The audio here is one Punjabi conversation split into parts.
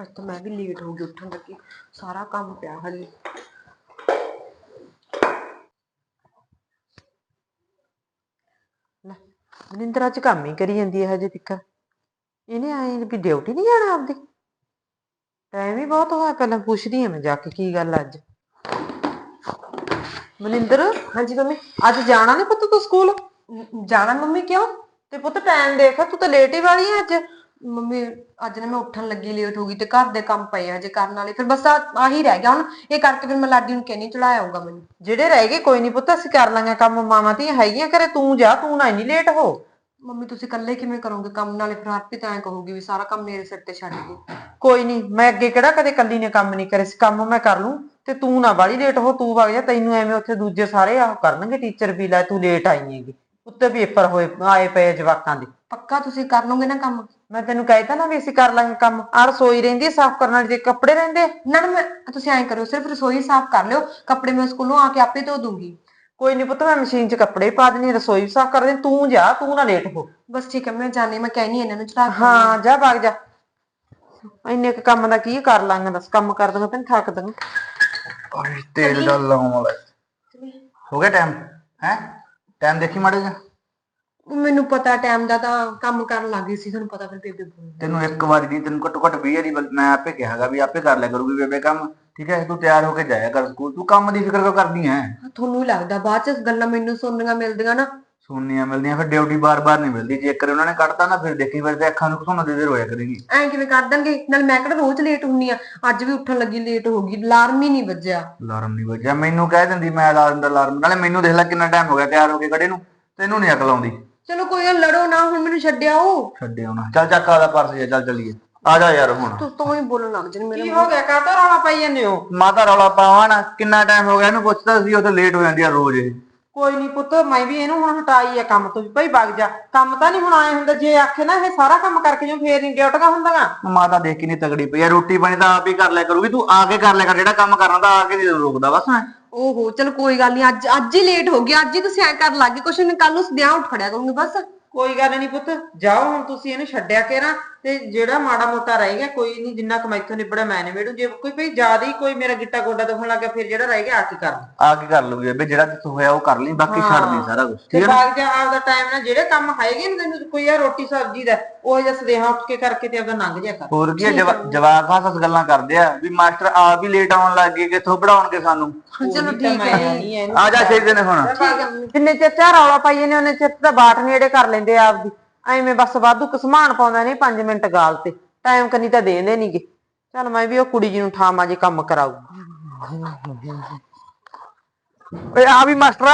ਅੱਜ ਤਾਂ ਮੈਂ ਵੀ ਲੇਟ ਹੋ ਗਈ, ਉੱਠਣ ਲੱਗੀ, ਸਾਰਾ ਕੰਮ ਪਿਆ ਹਲੇ ਲੈ, ਮਨਿੰਦਰ ਅੱਜ ਕੰਮ ਹੀ ਕਰੀ ਜਾਂਦੀ ਹੈ ਹਜੇ ਤੱਕ। ਇਹਨੇ ਆਏ ਵੀ ਡਿਊਟੀ ਨਹੀਂ ਜਾਣਾ ਆਪਦੀ। ਟਾਈਮ ਹੀ ਬਹੁਤ ਹੋਇਆ ਪਹਿਲਾਂ ਪੁੱਛਦੀ ਹਾਂ ਮੈਂ ਜਾ ਕੇ ਕੀ ਗੱਲ ਅੱਜ। ਮਨਿੰਦਰ, ਹਾਂਜੀ ਮੰਮੀ, ਅੱਜ ਜਾਣਾ ਨਹੀਂ ਪੁੱਤ ਤੂੰ ਸਕੂਲ ਜਾਣਾ ਮੰਮੀ ਕਿਉਂ? ਤੇ ਪੁੱਤ ਟਾਈਮ ਦੇਖ, ਤੂੰ ਤਾਂ ਲੇਟ ਹੀ ਵਾਲੀ ਹੈ ਅੱਜ। ਮੰਮੀ, ਅੱਜ ਨਾ ਮੈਂ ਉੱਠਣ ਲੱਗੀ ਲੇਟ ਹੋ ਗਈ ਤੇ ਘਰ ਦੇ ਕੰਮ ਪਏ ਆ ਹਜੇ ਕਰਨ ਵਾਲੇ। ਫਿਰ ਬਸ ਆ- ਆਹੀ ਰਹਿ ਗਿਆ। ਹੁਣ ਇਹ ਕਰਕੇ ਫਿਰ ਮੈਂ ਲਾਡੀ ਨੂੰ ਕਹਿਣੀ ਚੜਾ ਆਊਗਾ ਮੈਨੂੰ। ਜਿਹੜੇ ਰਹਿ ਗਏ, ਕੋਈ ਨਹੀਂ ਪੁੱਤ, ਅਸੀਂ ਕਰ ਲਾਂਗੇ ਕੰਮ। ਮਾਵਾਂ ਧੀਆਂ ਹੈਗੀਆਂ ਘਰੇ, ਤੂੰ ਜਾ, ਤੂੰ ਨਾ ਇੰਨੀ ਲੇਟ ਹੋ। ਮੰਮੀ, ਤੁਸੀਂ ਇਕੱਲੇ ਕਿਵੇਂ ਕਰੋਗੇ ਕੰਮ? ਨਾਲੇ ਫਿਰ ਹਰਪ੍ਰੀਤ ਐਂ ਕਹੂਗੀ ਵੀ ਸਾਰਾ ਕੰਮ ਮੇਰੇ ਸਿਰ ਤੇ ਛੱਡ ਗਈ ਕੋਈ ਨਹੀਂ ਮੈਂ ਅੱਗੇ ਕਿਹੜਾ ਕਦੇ ਕੱਲੀ ਨੇ ਕੰਮ ਨਹੀਂ ਕਰੇ। ਸੀ ਕੰਮ ਮੈਂ ਕਰ ਲੂੰ ਤੇ ਤੂੰ ਨਾ ਬਾਲੀ ਲੇਟ ਹੋ, ਤੂੰ ਵਗ ਜਾ, ਤੈਨੂੰ ਐਵੇਂ ਉੱਥੇ ਦੂਜੇ ਸਾਰੇ ਆਹ ਕਰਨਗੇ ਟੀਚਰ ਵੀ ਲੈ, ਤੂੰ ਲੇਟ ਆਈ ਹੈਗੀ। ਉੱਤੇ ਪੇਪਰ ਹੋਏ, ਆਏ ਪਏ ਆ ਜਵਾਕਾਂ ਦੇ। ਪੱਕਾ ਤੁਸੀਂ ਕਰ ਲਓਗੇ ਨਾ ਕੰਮ? ਮੈਂ ਤੈਨੂੰ ਕਹਿਤਾ ਨਾ ਵੀ ਅਸੀਂ ਕਰ ਲਾਂਗੇ ਕੰਮ। ਆ ਰਸੋਈ ਰਹਿੰਦੀ ਹੈ ਸਾਫ਼ ਕਰਨ ਵਾਲੀ ਤੇ ਕੱਪੜੇ ਰਹਿੰਦੇ ਆ। ਨਾ ਨਾ ਮੈਂ ਤੁਸੀਂ ਐਂ ਕਰੋ ਸਿਰਫ ਰਸੋਈ ਸਾਫ਼ ਕਰ ਲਿਓ ਕੱਪੜੇ ਮੈਂ ਸਕੂਲੋਂ ਆ ਕੇ ਆਪੇ ਧੋ ਦੂੰਗੀ। ਕੋਈ ਨਹੀਂ ਪੁੱਤ ਮੈਂ ਮਸ਼ੀਨ 'ਚ ਕੱਪੜੇ ਪਾ ਦੇਣੀ ਰਸੋਈ ਵੀ ਸਾਫ਼ ਕਰ ਦੇਣੀ ਤੂੰ ਜਾ ਤੂੰ ਨਾ ਲੇਟ ਹੋ। ਬਸ ਠੀਕ ਹੈ ਮੈਂ ਜਾਣੀ ਮੈਂ ਕਹਿਣੀ ਇਹਨਾਂ ਨੂੰ ਚੜਾ ਕੇ। ਹਾਂ ਜਾ ਵਗ ਜਾ। ਇੰਨੇ ਕੁ ਕੰਮ ਦਾ ਕੀ ਕਰ ਲਾਂਗੇ ਦੱਸ। ਕੰਮ ਕਰ ਦਾਂਗਾ ਤੈਨੂੰ ਥੱਕ ਦਾਂਗਾ ਓਏ ਤੇਲ ਦਾ ਲਾਉਣ ਵਾਲਾ। ਹੋ ਗਿਆ ਟਾਈਮ ਹੈ? ਟਾਈਮ ਦੇਖੀ ਮਾੜੇ ਜਾ ਮੈਨੂੰ ਪਤਾ ਟਾਈਮ ਦਾ ਤਾਂ ਕੰਮ ਕਰਨ ਲੱਗ ਗਈ ਸੀ ਤੁਹਾਨੂੰ ਪਤਾ ਫਿਰ ਬੇਬੇ ਬੋਲ ਤੈਨੂੰ ਇੱਕ ਵਾਰੀ ਨਹੀਂ ਤੈਨੂੰ ਘੱਟੋ ਘੱਟ 20 ਵਾਰੀ ਬਲ- ਮੈਂ ਆਪੇ ਕਿਹਾਗਾ ਵੀ ਆਪੇ ਕਰ ਲਿਆ ਕਰੂਗੀ ਬੇਬੇ ਕੰਮ। ਠੀਕ ਹੈ ਤੂੰ ਤਿਆਰ ਹੋ ਕੇ ਜਾਇਆ ਕਰ ਸਕੂਲ। ਤੂੰ ਕੰਮ ਦੀ ਫਿਕਰ ਕਿਉਂ ਕਰਦੀ ਹੈ? ਤੁਹਾਨੂੰ ਹੀ ਲੱਗਦਾ ਬਾਅਦ ਚ ਗੱਲਾਂ ਮੈਨੂੰ ਸੁਣਨੀਆਂ ਮਿਲਦੀਆਂ ਨਾ। ਸੁਣਨੀਆਂ ਮਿਲਦੀਆਂ ਫਿਰ ਡਿਊਟੀ ਬਾਰ-ਬਾਰ ਨਹੀਂ ਮਿਲਦੀ। ਜੇਕਰ ਉਹਨਾਂ ਨੇ ਕੱਢਤਾ ਨਾ ਫਿਰ ਦੇਖੀ ਫਿਰ ਤੇ ਅੱਖਾਂ ਨੂੰ ਘਸੋਣਾ ਦੇ ਦੇ ਰੋਇਆ ਕਰੇਗੀ। ਐਂ ਕਿਵੇਂ ਕਰ ਦਾਂਗੇ ਨਾਲ ਮੈਂ ਕਿਹੜਾ ਰੋਜ਼ ਲੇਟ ਹੁੰਨੀ ਆ। ਅੱਜ ਵੀ ਉੱਠਣ ਲੱਗੀ ਲੇਟ ਹੋ ਗਈ। ਅਲਾਰਮ ਹੀ ਨਹੀਂ ਵੱਜਿਆ। ਅਲਾਰਮ ਨਹੀਂ ਵੱਜਿਆ। ਮੈਨੂੰ ਕਹਿ ਦਿੰਦੀ ਮੈਂ ਅਲਾਰਮ ਦਾ ਅਲਾਰਮ ਨਾਲੇ ਮੈਨੂੰ ਦੇਖ ਲੈ ਕਿੰਨਾ ਟਾਈਮ ਹੋ ਗਿਆ ਤਿਆਰ ਹੋ ਕੇ ਖੜੇ ਨੂੰ। ਤੈਨੂੰ ਨਹੀਂ ਅਕਲ ਆਉਂਦੀ। ਚਲੋ ਕੋਈ ਗੱਲ ਲੜੋ ਨਾ ਹੁਣ ਮੈਨੂੰ ਛੱਡਿਆ ਉਹ। ਛੱਡੇ ਆਉਣਾ ਚੱਲ ਚੱਕ ਆਦਾ ਪਰਸ ਜੇ ਚੱਲ ਚੱਲੀਏ। ਆ ਜਾ ਯਾਰ ਹੁਣ। ਤੂੰ ਤੋਂ ਹੀ ਬੋਲਣ ਲੱਗ ਜਣ ਕੀ ਮੇਰਾ ਹੋ ਗਿਆ? ਕਾਹਤੋਂ ਰੌਲਾ ਪਾਈ ਜਾਂਦੇ ਹੋ? ਮਾਤਾ ਰੌਲਾ ਪਾਵਾਂ ਨਾ ਕਿੰਨਾ ਟਾਈਮ ਹੋ ਗਿਆ? ਇਹਨੂੰ ਪੁੱਛਦਾ ਸੀ ਉਹ ਤਾਂ ਲੇਟ ਹੋ ਜਾਂਦੀ ਆ ਰੋਜ਼ ਇਹ। ਕੋਈ ਨਹੀਂ ਪੁੱਤ ਮੈਂ ਵੀ ਇਹਨੂੰ ਹੁਣ ਹਟਾਈ ਆ ਕੰਮ ਤੋਂ ਵੀ। ਭਾਈ ਵਗ ਜਾ। ਕੰਮ ਤਾਂ ਨਹੀਂ ਹੁਣ ਆਏ ਹੁੰਦਾ। ਜੇ ਆਖੇ ਨਾ ਇਹ ਸਾਰਾ ਕੰਮ ਕਰਕੇ ਜੋ ਫੇਰ ਨਹੀਂ ਡਿਊਟੀਆਂ ਹੁੰਦੀਆਂ। ਮਾਤਾ ਦੇਖ ਕੇ ਨਹੀਂ ਤਗੜੀ ਪਈ ਆ। ਰੋਟੀ ਪਾਣੀ ਤਾਂ ਆਪ ਹੀ ਕਰ ਲਿਆ ਕਰੂਗੀ। ਤੂੰ ਆ ਕੇ ਕਰ ਲਿਆ ਕਰ। ਜਿਹੜਾ ਕੰਮ ਕਰਨਾ ਤਾਂ ਆ ਕੇ ਨਹੀਂ ਰੋਕਦਾ ਬਸ। ਮੈਂ ਓਹੋ, ਚਲ ਕੋਈ ਗੱਲ ਨਹੀਂ ਅੱਜ ਅੱਜ ਹੀ ਲੇਟ ਹੋ ਗਿਆ, ਅੱਜ ਹੀ ਤੁਸੀਂ ਐਂ ਕਰ ਲੱਗ ਗਏ, ਕੁਛ ਨਹੀਂ ਕੱਲ ਨੂੰ ਸਦਿਆਂ ਉੱਠ ਖੜਿਆ ਕਰੂੰਗੀ, ਬਸ। ਕੋਈ ਗੱਲ ਨਹੀਂ ਪੁੱਤ, ਜਾਓ ਹੁਣ ਤੁਸੀਂ ਇਹਨੂੰ ਛੱਡਿਆ ਕੇ ਨਾ ਤੇ ਜਿਹੜਾ ਮਾੜਾ ਮੋਟਾ ਰਹਿ ਗਿਆ ਕੋਈ ਨਹੀਂ ਜਿੰਨਾ ਕਮਾਈਥੋਂ ਨਿਬੜਾ ਮੈਂ ਨਿਬੜੂ। ਜੇ ਕੋਈ ਭਈ ਜ਼ਿਆਦਾ ਹੀ ਕੋਈ ਮੇਰਾ ਗਿੱਟਾ ਗੋਡਾ ਦੁਖਣ ਲੱਗ ਗਿਆ ਫਿਰ ਜਿਹੜਾ ਰਹਿ ਗਿਆ ਆ ਕੇ ਕਰ। ਆ ਕੇ ਕਰ ਲੂਗੀ ਜਿਹੜਾ ਤੂੰ ਹੋਇਆ ਉਹ ਕਰ ਲਈ ਬਾਕੀ ਛੱਡ ਦੇ ਸਾਰਾ ਕੁਝ ਤੇ ਠੀਕ ਹੈ ਨਾ? ਬਾਗ ਜਾ ਆਪਦਾ ਟਾਈਮ ਨਾਲ ਜਿਹੜੇ ਕੰਮ ਹੈਗੇ ਨੇ ਤੈਨੂੰ ਕੋਈ ਆ ਰੋਟੀ ਸਬਜ਼ੀ ਦਾ ਉਹ ਜਿਹਾ ਸਦੇਹਾ ਉੱਠ ਕੇ ਕਰਕੇ ਤੇ ਆਪਦਾ ਲੰਘ ਜਾ ਕਰ। ਹੋਰ ਕੀ ਆ, ਜਵਾ- ਜਵਾਕ ਗੱਲਾਂ ਕਰਦੇ ਆ ਵੀ ਮਾਸਟਰ ਆਪ ਹੀ ਲੇਟ ਆਉਣ ਲੱਗ ਗਏ ਕਿੱਥੋਂ ਪੜਾਉਣਗੇ ਸਾਨੂੰ? ਚਲੋ ਠੀਕ ਹੈ। ਆ ਜਾ ਛੇਤੀ ਨੇ ਹੁਣ। ਜਿੰਨੇ ਚਿਰ ਚਾਹ ਰੌਲਾ ਪਾਈਏ ਨੇ ਉਹਨੇ ਚਿਰ ਤਾਂ ਬਾਟ ਨੇੜੇ ਕਰ ਲੈਂਦੇ ਆ ਆਪਦੀ। ਐਵੇਂ ਬਸ ਵਾਧੂ ਕਸਮਾਨ ਪਾਉਂਦਾ ਨਹੀਂ 5 ਮਿੰਟ ਗਾਲ ਤੇ। ਟਾਈਮ ਕੰਨੀ ਤਾਂ ਦੇਂਦੇ ਨਹੀਂਗੇ ਚੱਲ ਮੈਂ ਵੀ ਉਹ ਕੁੜੀ ਜੀ ਨੂੰ ਠਾਵਾਂ ਜੇ ਕੰਮ ਕਰਾਊ ਓਏ ਆ ਵੀ ਮਾਸਟਰ।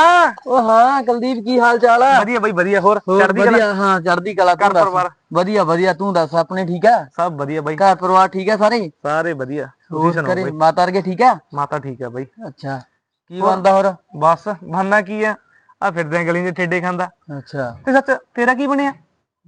ਉਹ ਹਾਂ ਕੁਲਦੀਪ ਕੀ ਹਾਲ ਚਾਲ ਆ? ਵਧੀਆ ਬਈ ਵਧੀਆ। ਹੋਰ ਹੋਰ ਵਧੀਆ ਹਾਂ ਚੜ੍ਹਦੀ ਕਲਾ ਤੂੰ ਦੱਸ। ਪਰਿਵਾਰ? ਵਧੀਆ ਵਧੀਆ ਤੂੰ ਦੱਸ ਆਪਣੇ ਠੀਕ ਆ? ਸਭ ਵਧੀਆ ਬਾਈ। ਘਰ ਪਰਿਵਾਰ ਠੀਕ ਆ ਸਾਰੇ? ਸਾਰੇ ਵਧੀਆ। ਹੋਰ ਘਰੇ ਮਾਤਾ ਵਰਗੇ ਠੀਕ ਆ? ਮਾਤਾ ਠੀਕ ਆ ਬਾਈ। ਅੱਛਾ। ਕੀ ਬੰਦਾ ਹੋਰ? ਬਸ ਬੰਨਾ ਕੀ ਆ? ਆ ਫਿਰਦੇ ਆਂ ਗਲੀ 'ਚ ਠੇਡੇ ਖਾਂਦਾ। ਅੱਛਾ। ਤੇ ਸੱਚ ਤੇਰਾ ਕੀ ਬਣਿਆ?